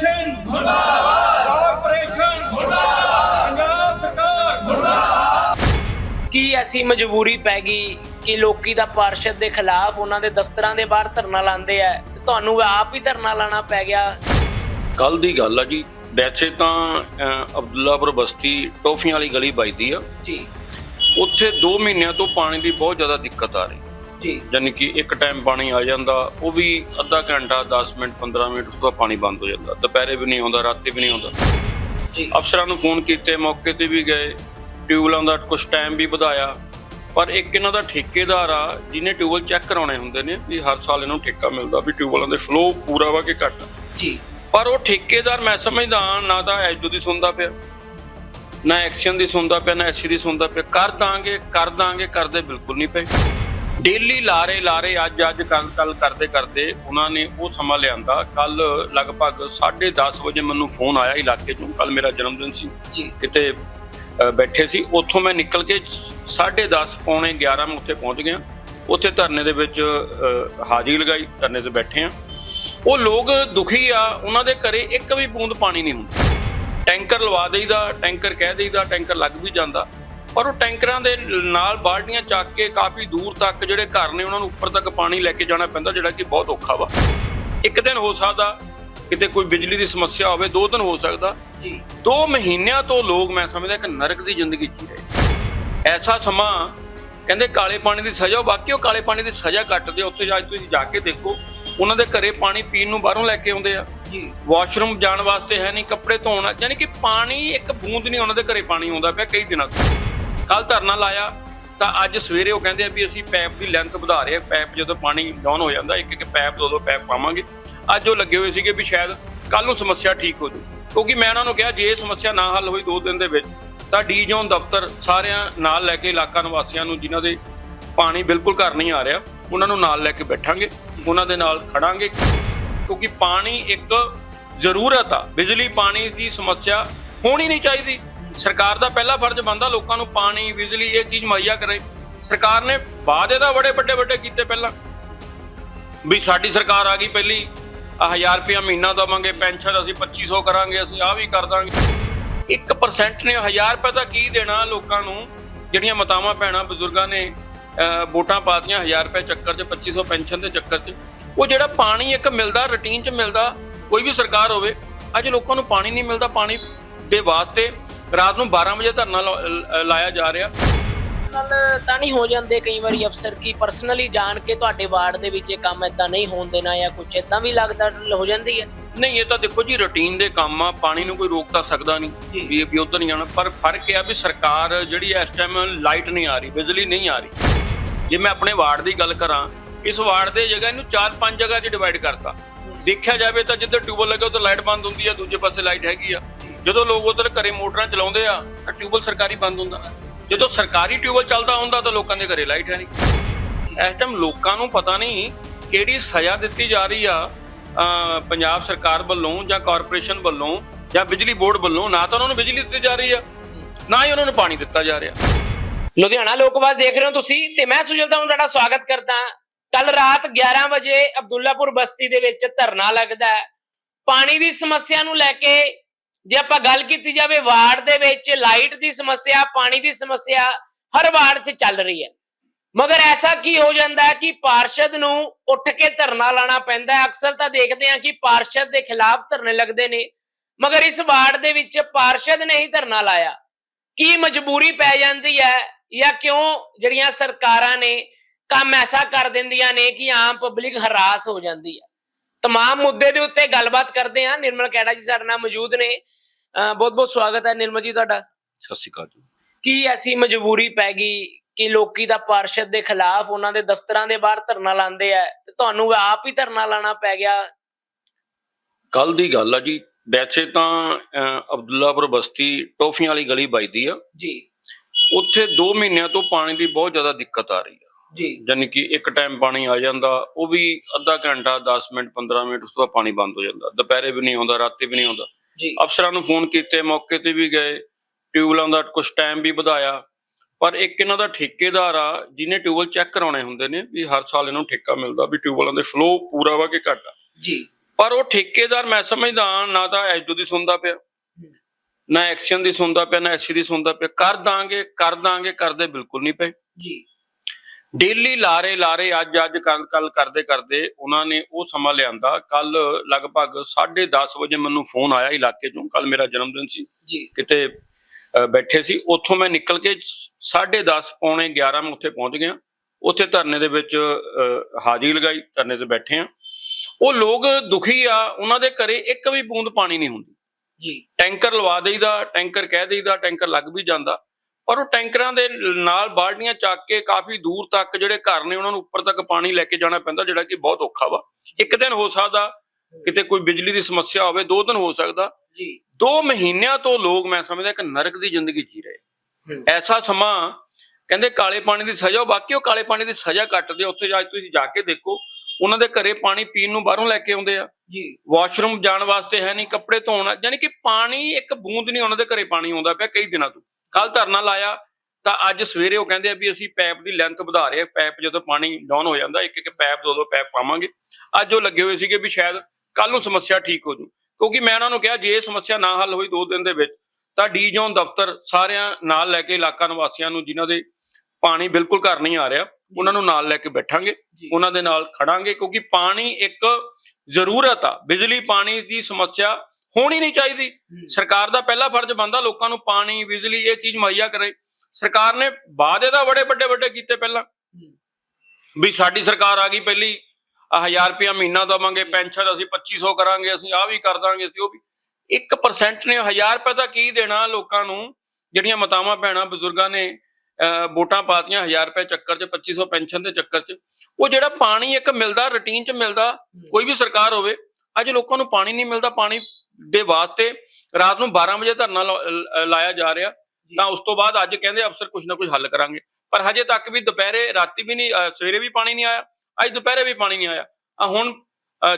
Corporation ਮੁਰਦਾਬਾਦ corporation ਮੁਰਦਾਬਾਦ ਪੰਜਾਬ ਸਰਕਾਰ। ਮੁਰਦਾਬਾਦ ਕੀ ਐਸੀ ਮਜਬੂਰੀ ਪੈ ਗਈ ਕਿ ਲੋਕੀ ਤਾਂ ਪਾਰਸ਼ਦ ਦੇ ਖਿਲਾਫ ਉਹਨਾਂ ਦੇ ਦਫ਼ਤਰਾਂ ਦੇ ਬਾਹਰ ਧਰਨਾ ਲਾਉਂਦੇ ਆ? ਤੁਹਾਨੂੰ ਆਪ ਹੀ ਧਰਨਾ ਲਾਣਾ ਪੈ ਗਿਆ। ਕੱਲ ਦੀ ਗੱਲ ਆ ਜੀ। ਵੈਸੇ ਤਾਂ ਅਬਦੁੱਲਾਪੁਰ ਬਸਤੀ ਟੋਫੀਆਂ ਵਾਲੀ ਗਲੀ ਵੱਜਦੀ ਆ। ਜੀ। ਉੱਥੇ 2 ਮਹੀਨਿਆਂ ਤੋਂ ਪਾਣੀ ਦੀ ਬਹੁਤ ਜ਼ਿਆਦਾ ਦਿੱਕਤ ਆ ਰਹੀ। ਜੀ। ਯਾਨੀ ਕਿ ਇੱਕ ਟਾਈਮ ਪਾਣੀ ਆ ਜਾਂਦਾ ਉਹ ਵੀ ਅੱਧਾ ਘੰਟਾ 10 ਮਿੰਟ 15 ਮਿੰਟ ਉਸ ਤੋਂ ਬਾਅਦ ਪਾਣੀ ਬੰਦ ਹੋ ਜਾਂਦਾ। ਦੁਪਹਿਰੇ ਵੀ ਨਹੀਂ ਆਉਂਦਾ ਰਾਤੀ ਵੀ ਨਹੀਂ ਆਉਂਦਾ ਜੀ। ਅਫਸਰਾਂ ਨੂੰ ਫੋਨ ਕੀਤੇ ਮੌਕੇ ਤੇ ਵੀ ਗਏ ਟਿਊਬਲਾਂ ਦਾ ਕੁਝ ਟਾਈਮ ਵੀ ਵਧਾਇਆ। ਪਰ ਇੱਕ ਇਹਨਾਂ ਦਾ ਠੇਕੇਦਾਰ ਆ ਜਿਹਨੇ ਟਿਊਬਲ ਚੈੱਕ ਕਰਾਉਣੇ ਹੁੰਦੇ ਨੇ ਵੀ ਹਰ ਸਾਲ ਇਹਨੂੰ ਠੇਕਾ ਮਿਲਦਾ ਵੀ ਟਿਊਬਲਾਂ ਦੇ ਫਲੋ ਪੂਰਾ ਵਾ ਕਿ ਘੱਟ। ਜੀ। ਪਰ ਉਹ ਠੇਕੇਦਾਰ ਮੈਂ ਸਮਝਦਾ ਨਾ ਤਾਂ ਐਜੂ ਦੀ ਸੁਣਦਾ ਪਿਆ ਨਾ ਐਕਸ਼ਨ ਦੀ ਸੁਣਦਾ ਪਿਆ ਨਾ ਐਸੀ ਦੀ ਸੁਣਦਾ ਪਿਆ। ਕਰ ਦਾਂਗੇ ਕਰ ਦਾਂਗੇ ਕਰਦੇ ਬਿਲਕੁਲ ਨਹੀਂ ਪਏ। ਡੇਲੀ ਲਾਰੇ ਲਾਰੇ ਅੱਜ ਅੱਜ ਕੱਲ ਕੱਲ ਕਰਦੇ ਕਰਦੇ ਉਹਨਾਂ ਨੇ ਉਹ ਸਮਾਂ ਲਿਆਂਦਾ। ਕੱਲ ਲਗਭਗ 10:30 ਵਜੇ ਮੈਨੂੰ ਫੋਨ ਆਇਆ ਇਲਾਕੇ ਚੋਂ ਕੱਲ ਮੇਰਾ ਜਨਮ ਦਿਨ ਸੀ। ਜੀ। ਕਿਤੇ ਬੈਠੇ ਸੀ। ਉੱਥੋਂ ਮੈਂ ਨਿਕਲ ਕੇ 10:30 ਪੌਣੇ 11 ਮੈਂ ਉੱਥੇ ਪਹੁੰਚ ਗਿਆ। ਉੱਥੇ ਧਰਨੇ ਦੇ ਵਿੱਚ ਹਾਜ਼ਰੀ ਲਗਾਈ ਧਰਨੇ ਤੇ ਬੈਠੇ ਆ ਉਹ ਲੋਕ ਦੁਖੀ ਆ ਉਹਨਾਂ ਦੇ ਘਰੇ ਇੱਕ ਵੀ ਬੂੰਦ ਪਾਣੀ ਨਹੀਂ ਹੁੰਦਾ। ਟੈਂਕਰ ਲਵਾ ਦੇਈਦਾ ਟੈਂਕਰ ਕਹਿ ਦੇਈਦਾ ਟੈਂਕਰ ਲੱਗ ਵੀ ਜਾਂਦਾ। ਪਰ ਉਹ ਟੈਂਕਰਾਂ ਦੇ ਨਾਲ ਬਾਲਟੀਆਂ ਚੱਕ ਕੇ ਕਾਫੀ ਦੂਰ ਤੱਕ ਜਿਹੜੇ ਘਰ ਨੇ ਉਹਨਾਂ ਨੂੰ ਉੱਪਰ ਤੱਕ ਪਾਣੀ ਲੈ ਕੇ ਜਾਣਾ ਪੈਂਦਾ ਜਿਹੜਾ ਕਿ ਬਹੁਤ ਔਖਾ ਵਾ। ਇੱਕ ਦਿਨ ਹੋ ਸਕਦਾ ਕਿਤੇ ਕੋਈ ਬਿਜਲੀ ਦੀ ਸਮੱਸਿਆ ਹੋਵੇ ਦੋ ਦਿਨ ਹੋ ਸਕਦਾ। ਜੀ। ਦੋ ਮਹੀਨਿਆਂ ਤੋਂ ਲੋਕ ਮੈਂ ਸਮਝਦਾ ਇੱਕ ਨਰਕ ਦੀ ਜ਼ਿੰਦਗੀ ਜੀ ਰਹੇ ਐਸਾ ਸਮਾਂ ਕਹਿੰਦੇ ਕਾਲੇ ਪਾਣੀ ਦੀ ਸਜ਼ਾ ਬਾਕੀ ਉਹ ਕਾਲੇ ਪਾਣੀ ਦੀ ਸਜ਼ਾ ਕੱਟਦੇ। ਉੱਥੇ ਜਾ ਤੁਸੀਂ ਜਾ ਕੇ ਦੇਖੋ ਉਹਨਾਂ ਦੇ ਘਰੇ ਪਾਣੀ ਪੀਣ ਨੂੰ ਬਾਹਰੋਂ ਲੈ ਕੇ ਆਉਂਦੇ ਆ। ਜੀ। ਵਾਸ਼ਰੂਮ ਜਾਣ ਵਾਸਤੇ ਹੈ ਨਹੀਂ ਕੱਪੜੇ ਧੋਣ ਯਾਨੀ ਕਿ ਪਾਣੀ ਇੱਕ ਬੂੰਦ ਨਹੀਂ ਉਹਨਾਂ ਦੇ ਘਰੇ ਪਾਣੀ ਆਉਂਦਾ ਪਿਆ ਕਈ ਦਿਨਾਂ ਤੋਂ। ਕੱਲ ਧਰਨਾ ਲਾਇਆ, ਤਾਂ ਅੱਜ ਸਵੇਰੇ ਉਹ ਕਹਿੰਦੇ ਆ ਵੀ ਅਸੀਂ ਪੈਪ ਦੀ ਲੈਂਥ ਵਧਾ ਰਹੇ ਆ ਪੈਪ ਜਦੋਂ ਪਾਣੀ ਡਾਊਨ ਹੋ ਜਾਂਦਾ, ਇੱਕ ਇੱਕ ਪੈਪ ਦੋ ਦੋ ਪੈਪ ਪਾਵਾਂਗੇ। ਅੱਜ ਉਹ ਲੱਗੇ ਹੋਏ ਸੀਗੇ ਵੀ ਸ਼ਾਇਦ ਕੱਲ ਨੂੰ ਸਮੱਸਿਆ ਠੀਕ ਹੋ ਜੂ ਕਿਉਂਕਿ ਮੈਂ ਉਹਨਾਂ ਨੂੰ ਕਿਹਾ, ਜੇ ਇਹ ਸਮੱਸਿਆ ਨਾ ਹੱਲ ਹੋਈ 2 ਦਿਨ ਦੇ ਵਿੱਚ, ਤਾਂ ਡੀ ਜ਼ੋਨ ਦਫ਼ਤਰ ਸਾਰਿਆਂ ਨਾਲ ਲੈ ਕੇ ਇਲਾਕਾ ਨਿਵਾਸੀਆਂ ਨੂੰ, ਜਿਨ੍ਹਾਂ ਦੇ ਪਾਣੀ ਬਿਲਕੁਲ ਘਰ ਨਹੀਂ ਆ ਰਿਹਾ, ਉਹਨਾਂ ਨੂੰ ਨਾਲ ਲੈ ਕੇ ਬੈਠਾਂਗੇ। ਉਹਨਾਂ ਦੇ ਨਾਲ ਖੜਾਂਗੇ। ਕਿਉਂਕਿ ਪਾਣੀ ਇੱਕ ਜ਼ਰੂਰਤ ਆ। ਬਿਜਲੀ ਪਾਣੀ ਦੀ ਸਮੱਸਿਆ ਹੋਣੀ ਨਹੀਂ ਚਾਹੀਦੀ। ਸਰਕਾਰ ਦਾ ਪਹਿਲਾ ਫਰਜ਼ ਬਣਦਾ ਲੋਕਾਂ ਨੂੰ ਪਾਣੀ ਬਿਜਲੀ ਇਹ ਚੀਜ਼ ਮੁਹੱਈਆ ਕਰੇ। ਸਰਕਾਰ ਨੇ ਵਾਅਦੇ ਦਾ ਬੜੇ ਵੱਡੇ ਵੱਡੇ ਕੀਤੇ ਪਹਿਲਾਂ। ਵੀ ਸਾਡੀ ਸਰਕਾਰ ਆ ਗਈ ਪਹਿਲੀ ਆ 1000 ਰੁਪਇਆ ਮਹੀਨਾ ਦਵਾਂਗੇ ਪੈਨਸ਼ਨ ਅਸੀਂ 2500 ਕਰਾਂਗੇ ਅਸੀਂ ਆ ਵੀ ਕਰ ਦਾਂਗੇ। 1% ਨੇ 1000 ਰੁਪਏ ਤਾਂ ਕੀ ਦੇਣਾ ਲੋਕਾਂ ਨੂੰ? ਜਿਹੜੀਆਂ ਮਾਤਾਵਾਂ ਭੈਣਾਂ ਬਜ਼ੁਰਗਾਂ ਨੇ ਅਹ, ਵੋਟਾਂ ਪਾਤੀਆਂ 1000 ਰੁਪਏ ਚੱਕਰ 'ਚ 2500 ਪੈਨਸ਼ਨ ਦੇ ਚੱਕਰ 'ਚ ਉਹ ਜਿਹੜਾ ਪਾਣੀ ਇੱਕ ਮਿਲਦਾ ਰੁਟੀਨ 'ਚ ਮਿਲਦਾ ਕੋਈ ਵੀ ਸਰਕਾਰ ਹੋਵੇ ਅੱਜ ਲੋਕਾਂ ਨੂੰ ਪਾਣੀ ਨਹੀਂ ਮਿਲਦਾ ਪਾਣੀ ਦੇ ਵਾਸਤੇ ਰਾਤ ਨੂੰ 12 ਵਜੇ ਧਰਨਾ ਲਾ- ਲਾਇਆ ਜਾ ਰਿਹਾ। ਨਾਲ ਤਾਂ ਨਹੀਂ ਹੋ ਜਾਂਦੇ ਕਈ ਵਾਰੀ ਅਫਸਰ ਕੀ ਪਰਸਨਲੀ ਜਾਣ ਕੇ ਤੁਹਾਡੇ ਵਾਰਡ ਦੇ ਵਿੱਚ ਇਹ ਕੰਮ ਇਦਾਂ ਨਹੀਂ ਹੋਣ ਦੇਣਾ ਜਾਂ ਕੁਝ ਇਦਾਂ ਵੀ ਲੱਗਦਾ ਹੋ ਜਾਂਦੀ ਹੈ? ਨਹੀਂ ਇਹ ਤਾਂ ਦੇਖੋ ਜੀ ਰੁਟੀਨ ਦੇ ਕੰਮ ਆ ਪਾਣੀ ਨੂੰ ਕੋਈ ਰੋਕ ਤਾਂ ਸਕਦਾ। ਨਹੀਂ ਵੀ ਵੀ ਉਧਰ ਨਹੀਂ ਜਾਣਾ। ਪਰ ਫ਼ਰਕ ਇਹ ਆ ਵੀ ਸਰਕਾਰ ਜਿਹੜੀ ਇਸ ਟਾਈਮ ਲਾਈਟ ਨਹੀਂ ਆ ਰਹੀ ਬਿਜਲੀ ਨਹੀਂ ਆ ਰਹੀ। ਜੇ ਮੈਂ ਆਪਣੇ ਵਾਰਡ ਦੀ ਗੱਲ ਕਰਾਂ ਇਸ ਵਾਰਡ ਦੇ ਜਗ੍ਹਾ ਇਹਨੂੰ 4-5 ਜਗ੍ਹਾ 'ਚ ਡਿਵਾਈਡ ਕਰਤਾ। ਦੇਖਿਆ ਜਾਵੇ ਤਾਂ ਜਿੱਧਰ ਟਿਊਬਲ ਲੱਗੇ ਉਧਰ ਲਾਈਟ ਬੰਦ ਹੁੰਦੀ ਆ ਦੂਜੇ ਪਾਸੇ ਲਾਈਟ ਹੈਗੀ ਆ। ਜਦੋਂ ਲੋਕ ਉਧਰ ਘਰੇ ਮੋਟਰਾਂ ਚਲਾਉਂਦੇ ਆ, ਤਾਂ ਟਿਊਬਲ ਸਰਕਾਰੀ ਬੰਦ ਹੁੰਦਾ। ਜਦੋਂ ਸਰਕਾਰੀ ਟਿਊਬਲ ਚੱਲਦਾ ਹੁੰਦਾ, ਤਾਂ ਲੋਕਾਂ ਦੇ ਘਰੇ ਲਾਈਟ ਹੈ ਨਹੀਂ। ਇਸ ਟਾਈਮ ਲੋਕਾਂ ਨੂੰ ਪਤਾ ਨਹੀਂ ਕਿਹੜੀ ਸਜ਼ਾ ਦਿੱਤੀ ਜਾ ਰਹੀ ਆ ਪੰਜਾਬ ਸਰਕਾਰ ਵੱਲੋਂ ਜਾਂ ਕਾਰਪੋਰੇਸ਼ਨ ਵੱਲੋਂ ਜਾਂ ਬਿਜਲੀ ਬੋਰਡ ਵੱਲੋਂ। ਨਾ ਤਾਂ ਉਹਨਾਂ ਨੂੰ ਬਿਜਲੀ ਦਿੱਤੀ ਜਾ ਰਹੀ ਆ, ਨਾ ਹੀ ਉਹਨਾਂ ਨੂੰ ਪਾਣੀ ਦਿੱਤਾ ਜਾ ਰਿਹਾ। ਲੁਧਿਆਣਾ ਲੋਕਵਾਸ ਦੇਖ ਰਹੇ ਹੋ ਤੁਸੀਂ, ਤੇ ਮੈਂ ਸੁਜਲਤਾ ਨੂੰ ਤੁਹਾਡਾ ਸਵਾਗਤ ਕਰਦਾ ਕੱਲ ਰਾਤ 11 ਵਜੇ ਅਬਦੁੱਲਾਪੁਰ ਬਸਤੀ ਦੇ ਵਿੱਚ ਧਰਨਾ ਲੱਗਦਾ ਪਾਣੀ ਦੀ ਸਮੱਸਿਆ ਨੂੰ ਲੈ ਕੇ ਜੇ ਆਪਾਂ ਗੱਲ ਕੀਤੀ ਜਾਵੇ ਵਾਰਡ ਦੇ ਵਿੱਚ ਲਾਈਟ ਦੀ ਸਮੱਸਿਆ ਪਾਣੀ ਦੀ ਸਮੱਸਿਆ ਹਰ ਵਾਰਡ 'ਚ ਚੱਲ ਰਹੀ ਹੈ ਮਗਰ ਐਸਾ ਕੀ ਹੋ ਜਾਂਦਾ ਹੈ ਕਿ ਪਾਰਸ਼ਦ ਨੂੰ ਉੱਠ ਕੇ ਧਰਨਾ ਲਾਣਾ ਪੈਂਦਾ ਹੈ ਅਕਸਰ ਤਾਂ ਦੇਖਦੇ ਹਾਂ ਕਿ ਪਾਰਸ਼ਦ ਦੇ ਖਿਲਾਫ ਧਰਨੇ ਲੱਗਦੇ ਨੇ ਮਗਰ ਇਸ ਵਾਰਡ ਦੇ ਵਿੱਚ ਪਾਰਸ਼ਦ ਨੇ ਹੀ ਧਰਨਾ ਲਾਇਆ ਕੀ ਮਜਬੂਰੀ ਪੈ ਜਾਂਦੀ ਹੈ ਜਾਂ ਕਿਉਂ ਜਿਹੜੀਆਂ ਸਰਕਾਰਾਂ ਨੇ ਕੰਮ ਐਸਾ ਕਰ ਦਿੰਦੀਆਂ ਨੇ ਕਿ ਆਮ ਪਬਲਿਕ ਹਰਾਸ ਹੋ ਜਾਂਦੀ ਹੈ तमाम ਮੁੱਦੇ ਦੇ ਉੱਤੇ ਗੱਲਬਾਤ ਕਰਦੇ ਹਾਂ ਨਿਰਮਲ ਕੈੜਾ ਜੀ ਸਾਡੇ ਨਾਲ ਮੌਜੂਦ ਨੇ ਬਹੁਤ ਬਹੁਤ ਸਵਾਗਤ ਹੈ ਨਿਰਮਲ ਜੀ ਤੁਹਾਡਾ। ਸਤਿ ਸ਼੍ਰੀ ਅਕਾਲ ਜੀ। ਕੀ ਐਸੀ ਮਜਬੂਰੀ ਪੈ ਗਈ ਕਿ ਲੋਕੀ ਤਾਂ ਪਾਰਸ਼ਦ ਦੇ ਖਿਲਾਫ ਉਹਨਾਂ ਦੇ ਦਫ਼ਤਰਾਂ ਦੇ ਬਾਹਰ ਧਰਨਾ ਲਾਉਂਦੇ ਆ ਤੇ ਤੁਹਾਨੂੰ ਆਪ ਹੀ ਧਰਨਾ ਲਾਣਾ ਪੈ ਗਿਆ? ਕੱਲ ਦੀ ਗੱਲ ਆ ਜੀ ਵੈਸੇ ਤਾਂ ਅਬਦੁੱਲਾਪੁਰ ਬਸਤੀ ਟੋਫੀਆਂ ਵਾਲੀ ਗਲੀ ਵੱਜਦੀ ਆ। ਜੀ। ਉੱਥੇ 2 ਮਹੀਨਿਆਂ ਤੋਂ ਪਾਣੀ ਦੀ ਬਹੁਤ ਜ਼ਿਆਦਾ ਦਿੱਕਤ ਆ ਰਹੀ ਆ। ਜੀ। ਯਾਨੀ ਕਿ ਇੱਕ ਟਾਈਮ ਪਾਣੀ ਆ ਜਾਂਦਾ ਉਹ ਵੀ ਅੱਧਾ ਘੰਟਾ 10 ਮਿੰਟ 15 ਮਿੰਟ ਉਸ ਤੋਂ ਬਾਅਦ ਪਾਣੀ ਬੰਦ ਹੋ ਜਾਂਦਾ। ਦੁਪਹਿਰੇ ਵੀ ਨਹੀਂ ਆਉਂਦਾ ਰਾਤੀ ਵੀ ਨਹੀਂ ਆਉਂਦਾ। ਅਫਸਰਾਂ ਨੂੰ ਫੋਨ ਕੀਤੇ ਮੌਕੇ ਤੇ ਵੀ ਗਏ ਟਿਊਬਲਾਂ ਦਾ ਕੁਝ ਟਾਈਮ ਵੀ ਵਧਾਇਆ। ਪਰ ਇੱਕ ਇਹਨਾਂ ਦਾ ਠੇਕੇਦਾਰ ਆ ਜਿਹਨੇ ਟਿਊਬਲ ਚੈੱਕ ਕਰਾਉਣੇ ਹੁੰਦੇ ਨੇ ਵੀ ਹਰ ਸਾਲ ਇਹਨੂੰ ਠੇਕਾ ਮਿਲਦਾ ਵੀ ਟਿਊਬਲਾਂ ਦੇ ਫਲੋ ਪੂਰਾ ਵਾ ਕਿ ਘੱਟ ਆ। ਜੀ। ਪਰ ਉਹ ਠੇਕੇਦਾਰ ਮੈਂ ਸਮਝਦਾ ਨਾ ਤਾਂ ਐਜੂ ਦੀ ਸੁਣਦਾ ਪਿਆ ਨਾ ਐਕਸ਼ਨ ਦੀ ਸੁਣਦਾ ਪਿਆ ਨਾ ਐਸਸੀ ਦੀ ਸੁਣਦਾ ਪਿਆ। ਕਰ ਦਾਂਗੇ ਕਰ ਦਾਂਗੇ ਕਰਦੇ ਬਿਲਕੁਲ ਨਹੀਂ ਪਏ। ਜੀ। ਡੇਲੀ ਲਾਰੇ ਲਾਰੇ ਅੱਜ ਅੱਜ ਕੱਲ ਕੱਲ ਕਰਦੇ ਕਰਦੇ ਉਹਨਾਂ ਨੇ ਉਹ ਸਮਾਂ ਲਿਆਂਦਾ। ਕੱਲ ਲਗਭਗ 10:30 ਵਜੇ ਮੈਨੂੰ ਫੋਨ ਆਇਆ ਇਲਾਕੇ ਚੋਂ। ਕੱਲ ਮੇਰਾ ਜਨਮ ਦਿਨ ਸੀ। ਜੀ। ਕਿਤੇ ਬੈਠੇ ਸੀ। ਉੱਥੋਂ ਮੈਂ ਨਿਕਲ ਕੇ 10:30 ਪੌਣੇ 11 ਮੈਂ ਉੱਥੇ ਪਹੁੰਚ ਗਿਆ। ਉੱਥੇ ਧਰਨੇ ਦੇ ਵਿੱਚ ਹਾਜ਼ਰੀ ਲਗਾਈ ਧਰਨੇ ਤੇ ਬੈਠੇ ਆ ਉਹ ਲੋਕ ਦੁਖੀ ਆ ਉਹਨਾਂ ਦੇ ਘਰੇ ਇੱਕ ਵੀ ਬੂੰਦ ਪਾਣੀ ਨਹੀਂ ਹੁੰਦੀ। ਜੀ। ਟੈਂਕਰ ਲਵਾ ਦੇਈਦਾ ਟੈਂਕਰ ਕਹਿ ਦੇਈਦਾ ਟੈਂਕਰ ਲੱਗ ਵੀ ਜਾਂਦਾ। ਪਰ ਉਹ ਟੈਂਕਰਾਂ ਦੇ ਨਾਲ ਬਾਲਟੀਆਂ ਚੱਕ ਕੇ ਕਾਫੀ ਦੂਰ ਤੱਕ ਜਿਹੜੇ ਘਰ ਨੇ ਉਹਨਾਂ ਨੂੰ ਉੱਪਰ ਤੱਕ ਪਾਣੀ ਲੈ ਕੇ ਜਾਣਾ ਪੈਂਦਾ ਜਿਹੜਾ ਕਿ ਬਹੁਤ ਔਖਾ ਵਾ। ਇੱਕ ਦਿਨ ਹੋ ਸਕਦਾ ਕਿਤੇ ਕੋਈ ਬਿਜਲੀ ਦੀ ਸਮੱਸਿਆ ਹੋਵੇ ਦੋ ਦਿਨ ਹੋ ਸਕਦਾ। ਜੀ। ਦੋ ਮਹੀਨਿਆਂ ਤੋਂ ਲੋਕ ਮੈਂ ਸਮਝਦਾ ਇੱਕ ਨਰਕ ਦੀ ਜ਼ਿੰਦਗੀ ਜੀ ਰਹੇ। ਐਸਾ ਸਮਾਂ ਕਹਿੰਦੇ ਕਾਲੇ ਪਾਣੀ ਦੀ ਸਜ਼ਾ ਉਹ ਬਾਕੀ ਉਹ ਕਾਲੇ ਪਾਣੀ ਦੀ ਸਜ਼ਾ ਕੱਟਦੇ ਆ। ਉੱਥੇ ਜਾ ਤੁਸੀਂ ਜਾ ਕੇ ਦੇਖੋ ਉਹਨਾਂ ਦੇ ਘਰੇ ਪਾਣੀ ਪੀਣ ਨੂੰ ਬਾਹਰੋਂ ਲੈ ਕੇ ਆਉਂਦੇ ਆ। ਜੀ। ਵਾਸ਼ਰੂਮ ਜਾਣ ਵਾਸਤੇ ਹੈ ਨਹੀਂ ਕੱਪੜੇ ਧੋਣ ਯਾਨੀ ਕਿ ਪਾਣੀ ਇੱਕ ਬੂੰਦ ਨਹੀਂ ਉਹਨਾਂ ਦੇ ਘਰੇ ਪਾਣੀ ਆਉਂਦਾ ਪਿਆ ਕਈ ਦਿਨਾਂ ਤੋਂ। ਕੱਲ ਧਰਨਾ ਲਾਇਆ ਤਾਂ ਅੱਜ ਸਵੇਰੇ ਉਹ ਕਹਿੰਦੇ ਆ ਵੀ ਅਸੀਂ ਪਾਈਪ ਦੀ ਲੈਂਥ ਵਧਾ ਰਹੇ ਆ ਪਾਈਪ ਜਦੋਂ ਪਾਣੀ ਡਾਊਨ ਹੋ ਜਾਂਦਾ ਇੱਕ ਇੱਕ ਪਾਈਪ ਦੋ ਦੋ ਪਾਈਪ ਪਾਵਾਂਗੇ। ਅੱਜ ਉਹ ਲੱਗੇ ਹੋਏ ਸੀਗੇ ਵੀ ਸ਼ਾਇਦ ਕੱਲ ਨੂੰ ਸਮੱਸਿਆ ਠੀਕ ਹੋ ਜੂ। ਕਿਉਂਕਿ ਮੈਂ ਉਹਨਾਂ ਨੂੰ ਕਿਹਾ ਜੇ ਇਹ ਸਮੱਸਿਆ ਨਾ ਹੱਲ ਹੋਈ ਦੋ ਦਿਨ ਦੇ ਵਿੱਚ ਤਾਂ ਡੀ ਜ਼ੋਨ ਦਫ਼ਤਰ ਸਾਰਿਆਂ ਨਾਲ ਲੈ ਕੇ ਇਲਾਕਾ ਨਿਵਾਸੀਆਂ ਨੂੰ ਜਿਨ੍ਹਾਂ ਦੇ ਪਾਣੀ ਬਿਲਕੁਲ ਘਰ ਨਹੀਂ ਆ ਰਿਹਾ ਉਹਨਾਂ ਨੂੰ ਨਾਲ ਲੈ ਕੇ ਬੈਠਾਂਗੇ। ਉਹਨਾਂ ਦੇ ਨਾਲ ਖੜਾਂਗੇ ਕਿਉਂਕਿ ਪਾਣੀ ਇੱਕ ਜ਼ਰੂਰਤ ਆ। ਬਿਜਲੀ ਪਾਣੀ ਦੀ ਸਮੱਸਿਆ ਹੋਣੀ ਨਹੀਂ ਚਾਹੀਦੀ। ਸਰਕਾਰ ਦਾ ਪਹਿਲਾ ਫਰਜ਼ ਬਣਦਾ ਲੋਕਾਂ ਨੂੰ ਪਾਣੀ ਬਿਜਲੀ ਇਹ ਚੀਜ਼ ਮੁਹੱਈਆ ਕਰੇ। ਸਰਕਾਰ ਨੇ ਵਾਅਦੇ ਤਾਂ ਬੜੇ ਵੱਡੇ ਵੱਡੇ ਕੀਤੇ ਪਹਿਲਾਂ। ਵੀ ਸਾਡੀ ਸਰਕਾਰ ਆ ਗਈ ਪਹਿਲੀ 1000 ਰੁਪਇਆ ਮਹੀਨਾ ਦਵਾਂਗੇ ਪੈਨਸ਼ਨ ਅਸੀਂ 2500 ਕਰਾਂਗੇ ਅਸੀਂ ਆ ਵੀ ਕਰ ਦਾਂਗੇ ਅਸੀਂ ਉਹ ਵੀ। 1% ਨੇ 1000 ਰੁਪਏ ਦਾ ਕੀ ਦੇਣਾ ਲੋਕਾਂ ਨੂੰ? ਜਿਹੜੀਆਂ ਮਾਤਾਵਾਂ ਭੈਣਾਂ ਬਜ਼ੁਰਗਾਂ ਨੇ ਵੋਟਾਂ ਪਾਤੀਆਂ 1000 ਰੁਪਏ ਚੱਕਰ 'ਚ 2500 ਪੈਨਸ਼ਨ ਦੇ ਚੱਕਰ 'ਚ ਉਹ ਜਿਹੜਾ ਪਾਣੀ ਇੱਕ ਮਿਲਦਾ ਰੁਟੀਨ 'ਚ ਮਿਲਦਾ ਕੋਈ ਵੀ ਸਰਕਾਰ ਹੋਵੇ ਅੱਜ ਲੋਕਾਂ ਨੂੰ ਪਾਣੀ ਨਹੀਂ ਮਿਲਦਾ ਪਾਣੀ ਦੇ ਵਾਸਤੇ ਰਾਤ ਨੂੰ 12 ਵਜੇ ਧਰਨਾ ਲਾਇਆ ਜਾ ਰਿਹਾ। ਤਾਂ ਉਸ ਤੋਂ ਬਾਅਦ ਅੱਜ ਕਹਿੰਦੇ ਅਫਸਰ ਕੁਝ ਨਾ ਕੁਝ ਹੱਲ ਕਰਾਂਗੇ। ਪਰ ਹਜੇ ਤੱਕ ਵੀ ਦੁਪਹਿਰੇ ਰਾਤੀ ਵੀ ਨਹੀਂ ਸਵੇਰੇ ਵੀ ਪਾਣੀ ਨਹੀਂ ਆਇਆ ਅੱਜ ਦੁਪਹਿਰੇ ਵੀ ਪਾਣੀ ਨਹੀਂ ਆਇਆ। ਆ ਹੁਣ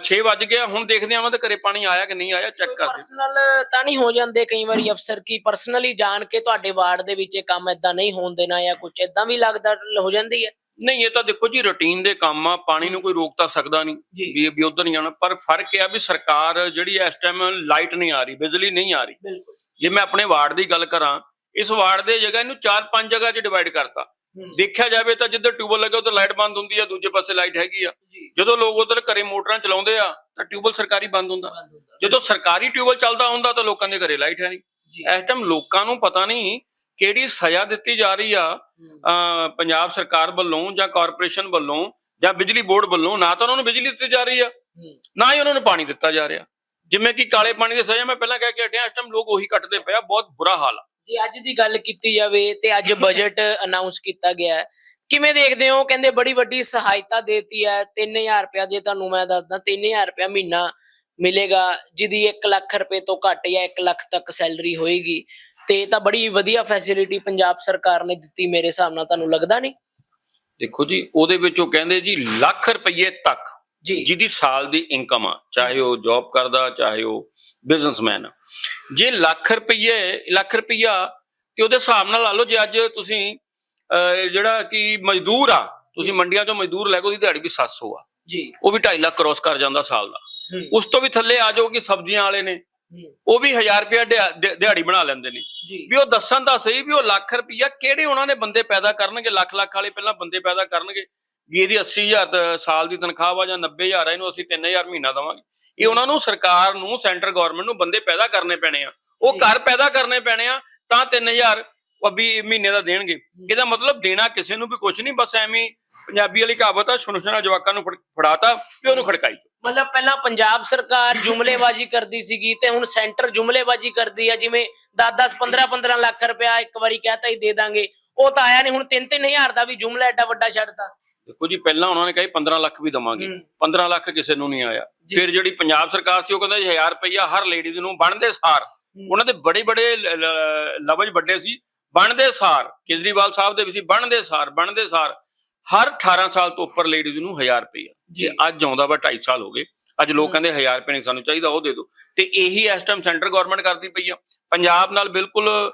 6 ਵੱਜ ਗਿਆ ਹੁਣ ਦੇਖਦੇ ਆ ਉਹਨਾਂ ਦੇ ਘਰੇ ਪਾਣੀ ਆਇਆ ਕਿ ਨਹੀਂ ਆਇਆ ਚੈੱਕ ਕਰਦੇ ਪਰਸਨਲ ਤਾਂ ਨਹੀਂ ਹੋ ਜਾਂਦੇ ਕਈ ਵਾਰੀ ਅਫਸਰ ਕੀ? ਪਰਸਨਲੀ ਜਾਣ ਕੇ ਤੁਹਾਡੇ ਵਾਰਡ ਦੇ ਵਿੱਚ ਇਹ ਕੰਮ ਇਦਾਂ ਨਹੀਂ ਹੋਣ ਦੇਣਾ ਜਾਂ ਕੁਝ ਇਦਾਂ ਵੀ ਲੱਗਦਾ ਹੋ ਜਾਂਦੀ ਹੈ? ਨਹੀਂ ਇਹ ਤਾਂ ਦੇਖੋ ਜੀ ਰੁਟੀਨ ਦੇ ਕੰਮ ਆ ਪਾਣੀ ਨੂੰ ਕੋਈ ਰੋਕ ਤਾਂ ਸਕਦਾ ਨਹੀਂ ਵੀ ਵੀ ਉਧਰ ਨਹੀਂ ਜਾਣਾ। ਪਰ ਫ਼ਰਕ ਇਹ ਆ ਵੀ ਸਰਕਾਰ ਜਿਹੜੀ ਇਸ ਟਾਈਮ ਲਾਈਟ ਨਹੀਂ ਆ ਰਹੀ ਬਿਜਲੀ ਨਹੀਂ ਆ ਰਹੀ। ਜੇ ਮੈਂ ਆਪਣੇ ਵਾਰਡ ਦੀ ਗੱਲ ਕਰਾਂ ਇਸ ਵਾਰਡ ਦੇ ਜਗ੍ਹਾ ਇਹਨੂੰ 4-5 ਜਗ੍ਹਾ 'ਚ ਡਿਵਾਈਡ ਕਰਤਾ। ਦੇਖਿਆ ਜਾਵੇ ਤਾਂ ਜਿੱਧਰ ਟਿਊਬਲ ਲੱਗਾ ਉਧਰ ਲਾਈਟ ਬੰਦ ਹੁੰਦੀ ਆ ਦੂਜੇ ਪਾਸੇ ਲਾਈਟ ਹੈਗੀ ਆ। ਜਦੋਂ ਲੋਕ ਉਧਰ ਘਰੇ ਮੋਟਰਾਂ ਚਲਾਉਂਦੇ ਆ ਤਾਂ ਟਿਊਬਲ ਸਰਕਾਰੀ ਬੰਦ ਹੁੰਦਾ। ਜਦੋਂ ਸਰਕਾਰੀ ਟਿਊਬਲ ਚੱਲਦਾ ਹੁੰਦਾ ਤਾਂ ਲੋਕਾਂ ਦੇ ਘਰੇ ਲਾਈਟ ਹੈ ਨਹੀਂ। ਇਸ ਟਾਈਮ ਲੋਕਾਂ ਨੂੰ ਪਤਾ ਨਹੀਂ ਕਿਹੜੀ ਸਜ਼ਾ ਦਿੱਤੀ ਜਾ ਰਹੀ ਆ ਪੰਜਾਬ ਸਰਕਾਰ ਵੱਲੋਂ ਜਾਂ ਕਾਰਪੋਰੇਸ਼ਨ ਵੱਲੋਂ ਜਾਂ ਬਿਜਲੀ ਬੋਰਡ ਵੱਲੋਂ ਨਾ ਤਾਂ ਉਹਨਾਂ ਨੂੰ ਬਿਜਲੀ ਦਿੱਤੀ ਜਾ ਰਹੀ ਆ ਨਾ ਹੀ ਉਹਨਾਂ ਨੂੰ ਪਾਣੀ ਦਿੱਤਾ ਜਾ ਰਿਹਾ। ਜਿਵੇਂ ਕਿ ਕਾਲੇ ਪਾਣੀ ਦੀ ਸਜ਼ਾ ਮੈਂ ਪਹਿਲਾਂ ਕਹਿ ਕੇ ਹਟਿਆ ਇਸ ਟਾਈਮ ਲੋਕ ਉਹੀ ਕੱਟਦੇ ਪਿਆ ਬਹੁਤ ਬੁਰਾ ਹਾਲ ਆ। ਜੇ ਅੱਜ ਦੀ ਗੱਲ ਕੀਤੀ ਜਾਵੇ ਤੇ ਅੱਜ ਬਜਟ ਅਨਾਉਂਸ ਕੀਤਾ ਗਿਆ ਹੈ। ਕਿਵੇਂ ਦੇਖਦੇ ਹੋ? ਕਹਿੰਦੇ ਬੜੀ ਵੱਡੀ ਸਹਾਇਤਾ ਦੇਤੀ ਹੈ 3000 ਰੁਪਇਆ ਜੇ ਤੁਹਾਨੂੰ ਮੈਂ ਦੱਸਦਾ 3000 ਰੁਪਇਆ ਮਹੀਨਾ ਮਿਲੇਗਾ ਜਿਹਦੀ 1 ਲੱਖ ਰੁਪਏ ਤੋਂ ਘੱਟ ਜਾਂ 1 ਲੱਖ ਤੱਕ ਸੈਲਰੀ ਹੋਏਗੀ। ਤੇ ਇਹ ਤਾਂ ਬੜੀ ਵਧੀਆ ਫੈਸਿਲਿਟੀ ਪੰਜਾਬ ਸਰਕਾਰ ਨੇ ਦਿੱਤੀ ਮੇਰੇ ਹਿਸਾਬ ਨਾਲ ਤੁਹਾਨੂੰ ਲੱਗਦਾ ਨਹੀਂ? ਦੇਖੋ ਜੀ ਉਹਦੇ ਵਿੱਚ ਉਹ ਕਹਿੰਦੇ ਜੀ ਲੱਖ ਰੁਪਏ ਤੱਕ ਜੀ। ਜਿਹਦੀ ਸਾਲ ਦੀ ਇਨਕਮ ਆ ਚਾਹੇ ਉਹ ਜੌਬ ਕਰਦਾ ਚਾਹੇ ਉਹ ਬਿਜ਼ਨਸਮੈਨ ਜੇ ਲੱਖ ਰੁਪਏ ਲੱਖ ਰੁਪਈਆ ਤੇ ਉਹਦੇ ਹਿਸਾਬ ਨਾਲ ਲਾ ਲਓ ਜੇ ਅੱਜ ਤੁਸੀਂ ਜਿਹੜਾ ਕਿ ਮਜ਼ਦੂਰ ਆ ਤੁਸੀਂ ਮੰਡੀਆਂ ਚੋਂ ਮਜ਼ਦੂਰ ਲੈ ਕੇ ਉਹਦੀ ਦਿਹਾੜੀ ਵੀ 700 ਆ। ਜੀ। ਉਹ ਵੀ 2.5 ਲੱਖ ਕ੍ਰੋਸ ਕਰ ਜਾਂਦਾ ਸਾਲ ਦਾ। ਉਸ ਤੋਂ ਵੀ ਥੱਲੇ ਆ ਜਾਓ ਕਿ ਸਬਜ਼ੀਆਂ ਵਾਲੇ ਨੇ ਉਹ ਵੀ 1000 ਰੁਪਇਆ ਦਿਹਾ- ਦਿ- ਦਿਹਾੜੀ ਬਣਾ ਲੈਂਦੇ ਨੇ। ਵੀ ਉਹ ਦੱਸਣ ਦਾ ਸਹੀ ਵੀ ਉਹ ਲੱਖ ਰੁਪਈਆ ਕਿਹੜੇ ਉਹਨਾਂ ਨੇ ਬੰਦੇ ਪੈਦਾ ਕਰਨਗੇ? ਲੱਖ ਲੱਖ ਵਾਲੇ ਪਹਿਲਾਂ ਬੰਦੇ ਪੈਦਾ ਕਰਨਗੇ। ਵੀ ਇਹਦੀ 80000 ਤ- ਸਾਲ ਦੀ ਤਨਖਾਹ ਵਾ ਜਾਂ 90000 ਆ ਇਹਨੂੰ ਅਸੀਂ 3000 ਮਹੀਨਾ ਦਵਾਂਗੇ। ਇਹ ਉਹਨਾਂ ਨੂੰ ਸਰਕਾਰ ਨੂੰ ਸੈਂਟਰ ਗਵਰਨਮੈਂਟ ਨੂੰ ਬੰਦੇ ਪੈਦਾ ਕਰਨੇ ਪੈਣੇ ਆ। ਉਹ। ਘਰ ਪੈਦਾ ਕਰਨੇ ਪੈਣੇ ਆ ਤਾਂ 3000 ਉਹ ਵੀ ਮਹੀਨੇ ਦਾ ਦੇਣਗੇ। ਇਹਦਾ ਮਤਲਬ ਦੇਣਾ ਕਿਸੇ ਨੂੰ ਵੀ ਕੁਝ ਨਹੀਂ ਬਸ ਐਵੇਂ ਪੰਜਾਬੀ ਵਾਲੀ ਕਹਾਵਤ ਆ ਸੁਣਸ਼ਣਾ ਜਵਾਕਾਂ ਨੂੰ ਫੜ- ਫੜਾਤਾ ਵੀ ਉਹਨੂੰ ਖੜਕਾਈ ਮਤਲਬ ਪਹਿਲਾਂ ਪੰਜਾਬ ਸਰਕਾਰ ਜੁਮਲੇਬਾਜ਼ੀ ਕਰਦੀ ਸੀਗੀ ਤੇ ਹੁਣ ਸੈਂਟਰ ਜੁਮਲੇਬਾਜ਼ੀ ਕਰਦੀ ਆ ਜਿਵੇਂ 10-10 15-15 ਲੱਖ ਰੁਪਇਆ ਇੱਕ ਵਾਰੀ ਕਹਤਾ ਹੀ ਦੇ ਦਾਂਗੇ। ਉਹ ਤਾਂ ਆਇਆ ਨਹੀਂ ਹੁਣ 3-3000 ਦਾ ਵੀ ਜੁਮਲਾ ਐਡਾ ਵੱਡਾ ਛੱਡਤਾ। ਦੇਖੋ ਜੀ ਪਹਿਲਾਂ ਉਹਨਾਂ ਨੇ ਕਹੀ 15 ਲੱਖ ਵੀ ਦਵਾਂਗੇ। ਹੂੰ। 15 ਲੱਖ ਕਿਸੇ ਨੂੰ ਨਹੀਂ ਆਇਆ। ਫਿਰ ਜਿਹੜੀ ਪੰਜਾਬ ਸਰਕਾਰ ਸੀ ਉਹ ਕਹਿੰਦਾ ਜੀ 1000 ਰੁਪਈਆ ਹਰ ਲੇਡੀਜ਼ ਨੂੰ ਬਣਦੇ ਸਾਰ। ਉਹਨਾਂ ਦੇ ਬੜੇ ਬੜੇ ਲ- ਲ- ਲਫ਼ਜ਼ ਵੱਡੇ ਸੀ। ਬਣਦੇ ਸਾਰ ਕੇਜਰੀਵਾਲ ਸਾਹਿਬ ਦੇ ਵੀ ਸੀ ਬਣਦੇ ਸਾਰ ਬਣਦੇ ਸਾਰ ਹਰ 18 ਸਾਲ ਤੋਂ ਉੱਪਰ ਲੇਡੀਜ਼ ਨੂੰ 1000 ਰੁਪਈਆ। ਜੀ। ਤੇ ਅੱਜ ਆਉਂਦਾ ਵਾ 2.5 ਸਾਲ ਹੋ ਗਏ। ਅੱਜ ਲੋਕ ਕਹਿੰਦੇ 1000 ਰੁਪਏ ਨਹੀਂ ਸਾਨੂੰ ਚਾਹੀਦਾ ਉਹ ਦੇ ਦਿਓ। ਤੇ ਇਹੀ ਇਸ ਟਾਈਮ ਸੈਂਟਰ ਗਵਰਨਮੈਂਟ ਕਰਦੀ ਪਈ ਆ। ਪੰਜਾਬ ਨਾਲ ਬਿਲਕੁਲ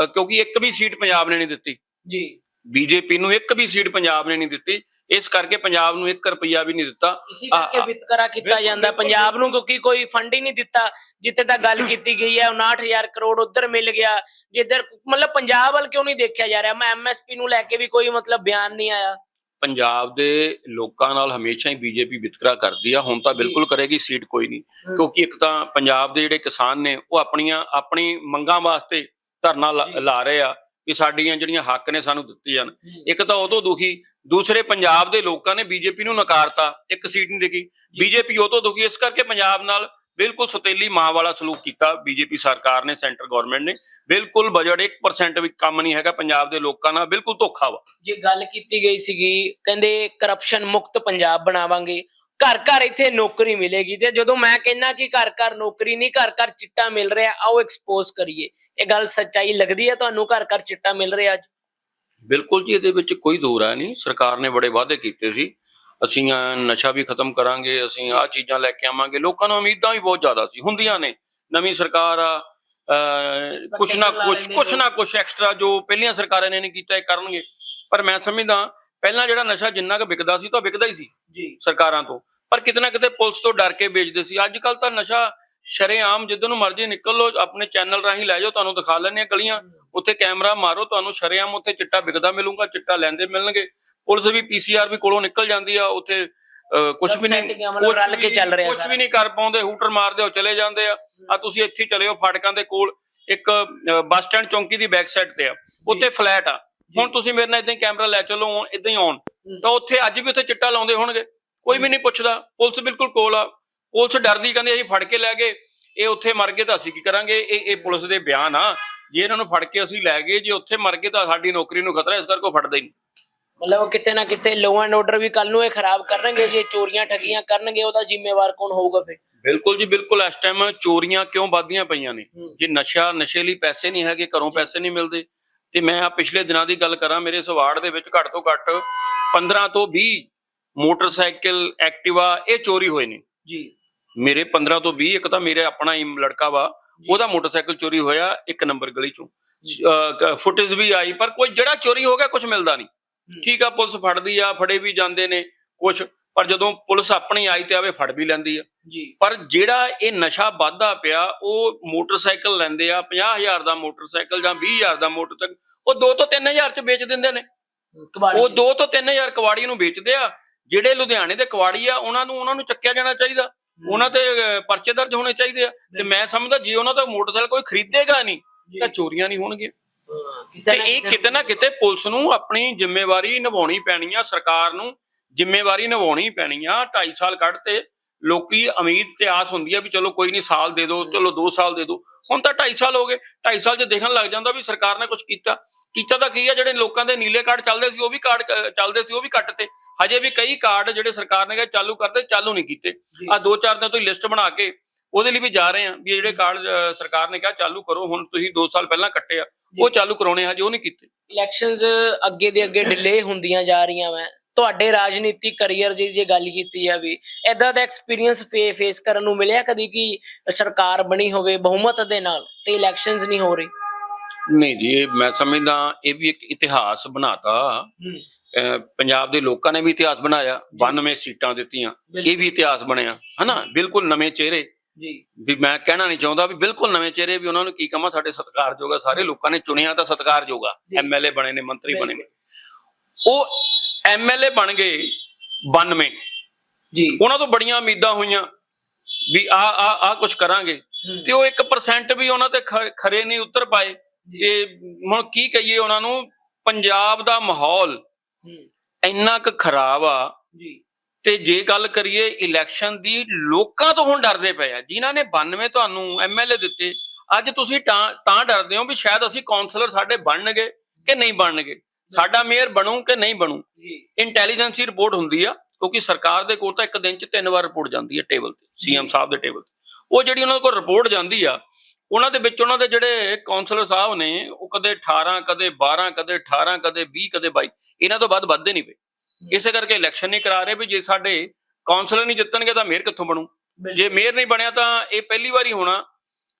ਕਿਉਂਕਿ ਇੱਕ ਵੀ ਸੀਟ ਪੰਜਾਬ ਨੇ ਨਹੀਂ ਦਿੱਤੀ। ਜੀ। ਬੀਜੇਪੀ ਨੂੰ ਇੱਕ ਵੀ ਸੀਟ ਪੰਜਾਬ ਨੇ ਨਹੀਂ ਦਿੱਤੀ। ਇਸ ਕਰਕੇ ਪੰਜਾਬ ਨੂੰ 1 ਰੁਪਿਆ ਵੀ ਨਹੀਂ ਦਿੱਤਾ। ਇਸੇ ਕਰਕੇ ਵਿਤਕਰਾ ਕੀਤਾ ਜਾਂਦਾ। ਪੰਜਾਬ ਨੂੰ ਕਿਉਂਕਿ ਕੋਈ ਫੰਡ ਹੀ ਨਹੀਂ ਦਿੱਤਾ। ਜਿੱਥੇ ਤੱਕ ਗੱਲ ਕੀਤੀ ਗਈ ਹੈ 59000 ਕਰੋੜ ਉਧਰ ਮਿਲ ਗਿਆ। ਜਿੱਧਰ ਮਤਲਬ ਪੰਜਾਬ ਵੱਲ ਕਿਉਂ ਨਹੀਂ ਦੇਖਿਆ ਜਾ ਰਿਹਾ? ਮੈਂ ਐਮਐਸਪੀ ਨੂੰ ਲੈ ਕੇ ਵੀ ਕੋਈ ਮਤਲਬ ਬਿਆਨ ਨਹੀਂ ਆਇਆ। ਪੰਜਾਬ ਦੇ ਲੋਕਾਂ ਨਾਲ ਹਮੇਸ਼ਾ ਹੀ ਬੀਜੇਪੀ ਵਿਤਕਰਾ ਕਰਦੀ ਆ। ਹੁਣ ਤਾਂ ਬਿਲਕੁਲ ਕਰੇਗੀ ਸੀਟ ਕੋਈ ਨਹੀਂ। ਕਿਉਂਕਿ ਇੱਕ ਤਾਂ ਪੰਜਾਬ ਦੇ ਜਿਹੜੇ ਕਿਸਾਨ ਨੇ ਉਹ ਆਪਣੀਆਂ ਆਪਣੀ ਮੰਗਾਂ ਵਾਸਤੇ ਧਰਨਾ। ਲਾ ਰਹੇ ਆ। ਕਿ ਸਾਡੀਆਂ ਜਿਹੜੀਆਂ ਹੱਕ ਨੇ ਸਾਨੂੰ ਦਿੱਤੇ ਜਾਣ। ਇੱਕ ਤਾਂ ਉਦੋਂ ਦੁਖੀ ਦੂਸਰੇ ਪੰਜਾਬ ਦੇ ਲੋਕਾਂ ਨੇ ਬੀਜੇਪੀ ਨੂੰ ਨਕਾਰਤਾ ਇੱਕ ਸੀਟ ਨਹੀਂ ਦੇਖੀ। ਬੀਜੇਪੀ ਉਦੋਂ ਦੁਖੀ ਇਸ ਕਰਕੇ ਪੰਜਾਬ ਨਾਲ ਬਿਲਕੁਲ ਸਤੇਲੀ ਮਾਂ ਵਾਲਾ ਸਲੂਕ ਕੀਤਾ ਬੀਜੇਪੀ ਸਰਕਾਰ ਨੇ ਸੈਂਟਰ ਗਵਰਨਮੈਂਟ ਨੇ। ਬਿਲਕੁਲ ਬਜਟ 1% ਵੀ ਕੰਮ ਨਹੀਂ ਹੈਗਾ ਪੰਜਾਬ ਦੇ ਲੋਕਾਂ ਨਾਲ ਬਿਲਕੁਲ ਧੋਖਾ ਵਾ। ਜੇ ਗੱਲ ਕੀਤੀ ਗਈ ਸੀਗੀ ਕਹਿੰਦੇ ਕਰਪਸ਼ਨ ਮੁਕਤ ਪੰਜਾਬ ਬਣਾਵਾਂਗੇ। ਘਰ ਘਰ ਇੱਥੇ ਨੌਕਰੀ ਮਿਲੇਗੀ ਤੇ ਜਦੋਂ ਮੈਂ ਕਹਿੰਨਾ ਕਿ ਘਰ ਘਰ ਨੌਕਰੀ ਨਹੀਂ ਘਰ ਘਰ ਚਿੱਟਾ ਮਿਲ ਰਿਹਾ ਆਓ ਐਕਸਪੋਜ਼ ਕਰੀਏ। ਇਹ ਗੱਲ ਸੱਚਾਈ ਲੱਗਦੀ ਹੈ ਤੁਹਾਨੂੰ ਘਰ ਘਰ ਚਿੱਟਾ ਮਿਲ ਰਿਹਾ ਅੱਜ? ਬਿਲਕੁਲ ਜੀ ਇਹਦੇ ਵਿੱਚ ਕੋਈ ਦੋ ਰਾਏ ਨਹੀਂ। ਸਰਕਾਰ ਨੇ ਬੜੇ ਵਾਅਦੇ ਕੀਤੇ ਸੀ। ਅਸੀਂ ਨਸ਼ਾ ਵੀ ਖਤਮ ਕਰਾਂਗੇ ਅਸੀਂ ਆਹ ਚੀਜ਼ਾਂ ਲੈ ਕੇ ਆਵਾਂਗੇ। ਲੋਕਾਂ ਨੂੰ ਉਮੀਦਾਂ ਵੀ ਬਹੁਤ ਜ਼ਿਆਦਾ ਸੀ ਹੁੰਦੀਆਂ ਨੇ। ਨਵੀਂ ਸਰਕਾਰ ਆ ਕੁਛ ਨਾ ਕੁਛ ਕੁਛ ਨਾ। ਕੁਛ ਐਕਸਟਰਾ ਜੋ ਪਹਿਲੀਆਂ ਸਰਕਾਰਾਂ ਨੇ ਨਹੀਂ ਕੀਤਾ ਇਹ ਕਰਨਗੇ। ਪਰ ਮੈਂ ਸਮਝਦਾ ਪਹਿਲਾਂ ਜਿਹੜਾ ਨਸ਼ਾ ਜਿੰਨਾ ਕੁ ਵਿਕਦਾ ਸੀ ਤਾਂ ਵਿਕਦਾ ਹੀ ਸੀ ਜੀ। ਸਰਕਾਰਾਂ ਤੋਂ। ਪਰ ਕਿਤੇ ਨਾ ਕਿਤੇ ਪੁਲਿਸ ਤੋਂ ਡਰ ਕੇ ਵੇਚਦੇ ਸੀ। ਅੱਜ ਕੱਲ ਤਾਂ ਨਸ਼ਾ ਸ਼ਰੇਆਮ ਜਿੱਦੋਂ ਨੂੰ ਮਰਜ਼ੀ ਨਿਕਲ ਲੋ ਆਪਣੇ ਚੈਨਲ ਰਾਹੀਂ ਲੈ ਜਾਓ ਤੁਹਾਨੂੰ ਦਿਖਾ ਲੈਣੇ ਆ ਗਲੀਆਂ। ਉੱਥੇ ਕੈਮਰਾ ਮਾਰੋ ਤੁਹਾਨੂੰ ਸ਼ਰੇਆਮ ਉੱਥੇ ਚਿੱਟਾ ਵਿਕਦਾ ਮਿਲੂਗਾ ਚਿੱਟਾ ਲੈਂਦੇ ਮਿਲਣਗੇ। ਪੁਲਿਸ ਵੀ ਪੀਸੀਆਰ ਵੀ ਕੋਲੋਂ ਨਿਕਲ ਜਾਂਦੀ ਆ ਉੱਥੇ ਕੁਝ ਵੀ ਨਹੀਂ ਮਤਲਬ ਰਲ ਕੇ ਚੱਲ ਰਿਹਾ ਕੁਝ। ਵੀ ਨਹੀਂ ਕਰ ਪਾਉਂਦੇ ਹੂਟਰ ਮਾਰਦੇ ਹੋ ਚਲੇ ਜਾਂਦੇ ਆ। ਆ ਤੁਸੀਂ ਇੱਥੇ ਚਲੇ ਹੋ ਫਾਟਕਾਂ ਦੇ ਕੋਲ ਇੱਕ ਬੱਸ ਸਟੈਂਡ ਚੌਂਕੀ ਦੀ ਬੈਕ ਸਾਈਡ ਤੇ ਆ। ਉੱਥੇ ਫਲੈਟ ਆ। ਹੁਣ ਤੁਸੀਂ ਮੇਰੇ ਨਾਲ ਇਦਾਂ ਹੀ ਕੈਮਰਾ ਲੈ ਚੱਲੋ ਇਦਾਂ ਹੀ ਆਉਣ। ਤਾਂ ਉੱਥੇ ਅੱਜ ਵੀ ਉੱਥੇ ਚਿੱਟਾ ਲਾਉਂਦੇ ਹੋਣਗੇ। ਕੋਈ ਵੀ ਨਹੀਂ ਪੁੱਛਦਾ। ਪੁਲਿਸ ਬਿਲਕੁਲ ਕੋਲ ਆ। ਪੁਲਿਸ ਡਰਦੀ ਕਹਿੰਦੀ ਅਸੀਂ ਫੜ ਕੇ ਲੈ ਗਏ। ਇਹ ਉੱਥੇ ਮਰ ਗਏ ਤਾਂ ਅਸੀਂ ਕੀ ਕਰਾਂਗੇ? ਇਹ ਇਹ ਪੁਲਿਸ ਦੇ ਬਿਆਨ ਆ। ਜੇ ਇਹਨਾਂ ਨੂੰ ਫੜ ਕੇ ਅਸੀਂ ਲੈ ਗਏ ਜੇ ਉੱਥੇ ਮਰ ਗਏ ਤਾਂ ਸਾਡੀ ਨੌਕਰੀ ਨੂੰ ਖਤਰਾ ਇਸ ਕਰਕੇ ਉਹ ਫੜਦੇ ਹੀ ਨਹੀਂ। ਮਤਲਬ ਕਿਤੇ ਨਾ ਕਿਤੇ ਲੋ ਐਂਡ ਆਰਡਰ ਵੀ ਕੱਲ ਨੂੰ ਇਹ ਖਰਾਬ ਕਰਨਗੇ ਜੇ ਚੋਰੀਆਂ ਠੱਗੀਆਂ ਕਰਨਗੇ ਉਹਦਾ ਜ਼ਿੰਮੇਵਾਰ ਕੌਣ ਹੋਊਗਾ ਫਿਰ? ਬਿਲਕੁਲ ਜੀ ਬਿਲਕੁਲ। ਇਸ ਟਾਈਮ ਚੋਰੀਆਂ ਕਿਉਂ ਵੱਧਦੀਆਂ ਪਈਆਂ ਨੇ। ਜੇ ਨਸ਼ਾ ਨਸ਼ੇ ਲਈ ਪੈਸੇ ਨਹੀਂ ਹੈਗੇ ਘਰੋਂ ਪੈਸੇ ਨਹੀਂ ਮਿਲਦੇ। ਤੇ ਮੈਂ ਆ ਪਿਛਲੇ ਦਿਨਾਂ ਦੀ ਗੱਲ ਕਰਾਂ ਮੇਰੇ ਸਵਾੜ ਦੇ ਵਿੱਚ ਘੱਟ ਤੋਂ ਘੱਟ 15 ਤੋਂ 20 ਮੋਟਰਸਾਈਕਲ ਐਕਟਿਵਾ ਇਹ ਚੋਰੀ ਹੋਏ ਨੇ। ਜੀ। ਮੇਰੇ 15 ਤੋਂ 20 ਇੱਕ ਤਾਂ ਮੇਰੇ ਆਪਣਾ ਹੀ ਲੜਕਾ ਵਾ ਉਹਦਾ ਮੋਟਰਸਾਈਕਲ ਚੋਰੀ ਹੋਇਆ ਇੱਕ ਨੰਬਰ ਗਲੀ ਚੋਂ। ਫੁਟੇਜ ਵੀ ਆਈ ਪਰ ਕੋਈ ਜਿਹੜਾ ਚੋਰੀ ਹੋ ਗਿਆ ਕੁਝ ਮਿਲਦਾ ਨਹੀਂ। ਠੀਕ ਆ ਪੁਲਿਸ ਫੜਦੀ ਆ ਫੜੇ ਵੀ ਜਾਂਦੇ ਨੇ ਕੁਝ ਪਰ ਜਦੋਂ ਪੁਲਿਸ ਆਪਣੀ ਆਈ ਤੇ ਆਵੇ ਫੜ ਵੀ ਲੈਂਦੀ ਆ। ਜੀ। ਪਰ ਜਿਹੜਾ ਇਹ ਨਸ਼ਾ ਵਾਧਾ ਪਿਆ ਉਹ ਮੋਟਰਸਾਈਕਲ ਲੈਂਦੇ ਆ 50000 ਦਾ ਮੋਟਰਸਾਈਕਲ ਜਾਂ 20000 ਦਾ ਮੋਟਰਸਾਈਕਲ ਉਹ 2 ਤੋਂ 3000 ਚ ਵੇਚ ਦਿੰਦੇ ਨੇ। ਉਹ 2 ਤੋਂ 3000 ਕਵਾੜੀ ਨੂੰ ਵੇਚਦੇ ਆ। ਜਿਹੜੇ ਲੁਧਿਆਣੇ ਦੇ ਕਵਾੜੀ ਆ ਉਹਨਾਂ ਨੂੰ ਉਹਨਾਂ ਨੂੰ ਚੱਕਿਆ ਜਾਣਾ ਚਾਹੀਦਾ। ਉਹਨਾਂ ਤੇ ਪਰਚੇ ਦਰਜ ਹੋਣੇ ਚਾਹੀਦੇ ਆ। ਤੇ ਮੈਂ ਸਮਝਦਾ ਜੇ ਉਹਨਾਂ ਦਾ ਮੋਟਰਸਾਈਕਲ ਕੋਈ ਖਰੀਦੇਗਾ ਨਹੀਂ ਤਾਂ ਚੋਰੀਆਂ ਨਹੀਂ ਹੋਣਗੀਆਂ। ਤੇ ਇਹ ਕਿਤੇ ਨਾ ਕਿਤੇ ਪੁਲਿਸ ਨੂੰ ਆਪਣੀ ਜ਼ਿੰਮੇਵਾਰੀ ਨਿਭਾਉਣੀ ਪੈਣੀ ਆ ਸਰਕਾਰ ਨੂੰ ਜ਼ਿੰਮੇਵਾਰੀ ਨਿਭਾਉਣੀ ਪੈਣੀ ਆ 2.5 ਸਾਲ ਕੱਢ ਤੇ ਲੋਕੀ ਉਮੀਦ ਤੇ ਆਸ ਹੁੰਦੀ ਆ ਵੀ ਚਲੋ ਕੋਈ ਨਹੀਂ ਸਾਲ ਦੇ ਦਿਓ ਚਲੋ 2 ਸਾਲ ਦੇ ਦਿਓ ਹੁਣ ਤਾਂ 2.5 ਸਾਲ ਹੋ ਗਏ। 2.5 ਸਾਲ 'ਚ ਦੇਖਣ ਲੱਗ ਜਾਂਦਾ ਵੀ ਸਰਕਾਰ ਨੇ ਕੁਝ ਕੀਤਾ। ਕੀਤਾ ਤਾਂ ਕੀ ਆ ਜਿਹੜੇ ਲੋਕਾਂ ਦੇ ਨੀਲੇ ਕਾਰਡ ਚੱਲਦੇ ਸੀ ਉਹ ਵੀ ਕਾਰਡ ਚੱਲਦੇ ਸੀ ਉਹ ਵੀ ਕੱਟ ਤੇ। ਹਜੇ ਵੀ ਕਈ ਕਾਰਡ ਜਿਹੜੇ ਸਰਕਾਰ ਨੇ ਕਿਹਾ ਚਾਲੂ ਕਰਦੇ ਚਾਲੂ ਨਹੀਂ ਕੀਤੇ। ਆ ਦੋ ਚਾਰ ਦਿਨ ਤੋਂ ਲਿਸਟ ਬਣਾ ਕੇ ਉਹਦੇ ਲਈ ਵੀ ਜਾ ਰਹੇ ਆ ਵੀ ਜਿਹੜੇ ਕਾਰਡ ਸਰਕਾਰ ਨੇ ਕਿਹਾ ਚਾਲੂ ਕਰੋ। ਹੁਣ ਤੁਸੀਂ 2 ਸਾਲ ਪਹਿਲਾਂ ਕੱਟੇ ਆ। ਉਹ ਚਾਲੂ ਕਰਾਉਣੇ ਹਜੇ ਉਹ ਨਹੀਂ ਕੀਤੇ। ਇਲੈਕਸ਼ਨਸ ਅੱਗੇ ਦੇ ਅੱਗੇ ਡਿਲੇ ਹੁੰਦੀਆਂ ਜਾ ਰਹੀਆਂ ਮੈਂ ਤੁਹਾਡੇ ਰਾਜਨੀਤਿਕ ਕੈਰੀਅਰ ਦੀ ਜੇ ਗੱਲ ਕੀਤੀ ਜਾਵੇ ਐਦਾਂ ਦਾ ਐਕਸਪੀਰੀਅੰਸ ਫੇਸ ਕਰਨ ਨੂੰ ਮਿਲਿਆ ਕਦੀ ਕਿ ਸਰਕਾਰ ਬਣੀ ਹੋਵੇ ਬਹੁਮਤ ਦੇ ਨਾਲ ਤੇ ਇਲੈਕਸ਼ਨਸ ਨਹੀਂ ਹੋ ਰਹੀ? ਨਹੀਂ ਜੀ ਮੈਂ ਸਮਝਦਾ ਇਹ ਵੀ ਇੱਕ ਇਤਿਹਾਸ ਬਣਾਤਾ। ਪੰਜਾਬ ਦੇ ਲੋਕਾਂ ਨੇ ਵੀ ਇਤਿਹਾਸ ਬਣਾਇਆ 92 ਸੀਟਾਂ ਦਿੱਤੀਆਂ ਇਹ ਵੀ ਇਤਿਹਾਸ ਬਣਿਆ ਹਨਾ? ਬਿਲਕੁਲ ਨਵੇਂ ਚਿਹਰੇ। ਜੀ। ਵੀ ਮੈਂ ਕਹਿਣਾ ਨਹੀਂ ਚਾਹੁੰਦਾ ਵੀ ਬਿਲਕੁਲ ਨਵੇਂ ਚਿਹਰੇ ਵੀ ਉਹਨਾਂ ਨੂੰ ਕੀ ਕਹਾਂ ਸਾਡੇ ਸਤਿਕਾਰਯੋਗ ਆ ਸਾਰੇ ਲੋਕਾਂ ਨੇ ਚੁਣਿਆ ਤਾਂ ਸਤਿਕਾਰਯੋਗ ਆ। ਜੀ। ਐਮਐਲਏ ਬਣੇ ਨੇ ਮੰਤਰੀ ਬਣੇ ਨੇ। ਉਹ ਐਮਐਲਏ ਬਣ ਗਏ 92 ਜੀ। ਉਹਨਾਂ ਤੋਂ ਬੜੀਆਂ ਉਮੀਦਾਂ ਹੋਈਆਂ ਵੀ ਆ ਆ ਆ ਕੁਝ ਕਰਾਂਗੇ। ਤੇ ਉਹ 1% ਵੀ ਉਹਨਾਂ ਤੇ ਖਰੇ ਨਹੀਂ ਉਤਰ ਪਾਏ। ਤੇ ਹੁਣ ਕੀ ਕਹੀਏ ਉਹਨਾਂ ਨੂੰ ਪੰਜਾਬ ਦਾ ਮਾਹੌਲ ਇੰਨਾ ਕੁ ਖਰਾਬ ਆ। ਜੀ। ਤੇ ਜੇ ਗੱਲ ਕਰੀਏ ਇਲੈਕਸ਼ਨ ਦੀ ਲੋਕਾਂ ਤੋਂ ਹੁਣ ਡਰਦੇ ਪਏ ਆ। ਜਿਨ੍ਹਾਂ ਨੇ 92 ਤੁਹਾਨੂੰ ਐਮਐਲਏ ਦਿੱਤੇ ਅੱਜ ਤੁਸੀਂ ਤਾਂ ਡਰਦੇ ਹੋ ਵੀ ਸ਼ਾਇਦ ਅਸੀਂ ਕਾਉਂਸਲਰ ਸਾਡੇ ਬਣਨਗੇ ਕਿ ਨਹੀਂ ਬਣਨਗੇ। ਸਾਡਾ ਮੇਅਰ ਬਣੂ ਕਿ ਨਹੀਂ ਬਣੂ? ਜੀ। ਇੰਟੈਲੀਜੈਂਸੀ ਰਿਪੋਰਟ ਹੁੰਦੀ ਆ ਕਿਉਂਕਿ ਸਰਕਾਰ ਦੇ ਕੋਲ ਤਾਂ ਇੱਕ ਦਿਨ 'ਚ ਤਿੰਨ ਵਾਰ ਰਿਪੋਰਟ ਜਾਂਦੀ ਹੈ ਟੇਬਲ ਤੇ ਸੀਐਮ ਸਾਹਿਬ ਦੇ ਟੇਬਲ ਤੇ। ਉਹ ਜਿਹੜੀ ਉਹਨਾਂ ਕੋਲ ਰਿਪੋਰਟ ਜਾਂਦੀ ਆ ਉਹਨਾਂ ਦੇ ਵਿੱਚ ਉਹਨਾਂ ਦੇ ਜਿਹੜੇ ਕਾਉਂਸਲਰ ਸਾਹਿਬ ਨੇ ਉਹ ਕਦੇ 18 ਕਦੇ 12 ਕਦੇ 18 ਕਦੇ 20 ਕਦੇ 22 ਇਹਨਾਂ ਤੋਂ ਵੱਧ ਵੱਧਦੇ ਨਹੀਂ ਪਏ। ਇਸੇ ਕਰਕੇ ਇਲੈਕਸ਼ਨ ਨਹੀਂ ਕਰਾ ਰਹੇ ਵੀ ਜੇ ਸਾਡੇ ਕਾਉਂਸਲਰ ਨਹੀਂ ਜਿੱਤਣਗੇ ਤਾਂ ਮੇਅਰ ਕਿੱਥੋਂ ਬਣੂ? ਜੇ ਮੇਅਰ ਨਹੀਂ ਬਣਿਆ ਤਾਂ ਇਹ ਪਹਿਲੀ ਵਾਰੀ ਹੋਣਾ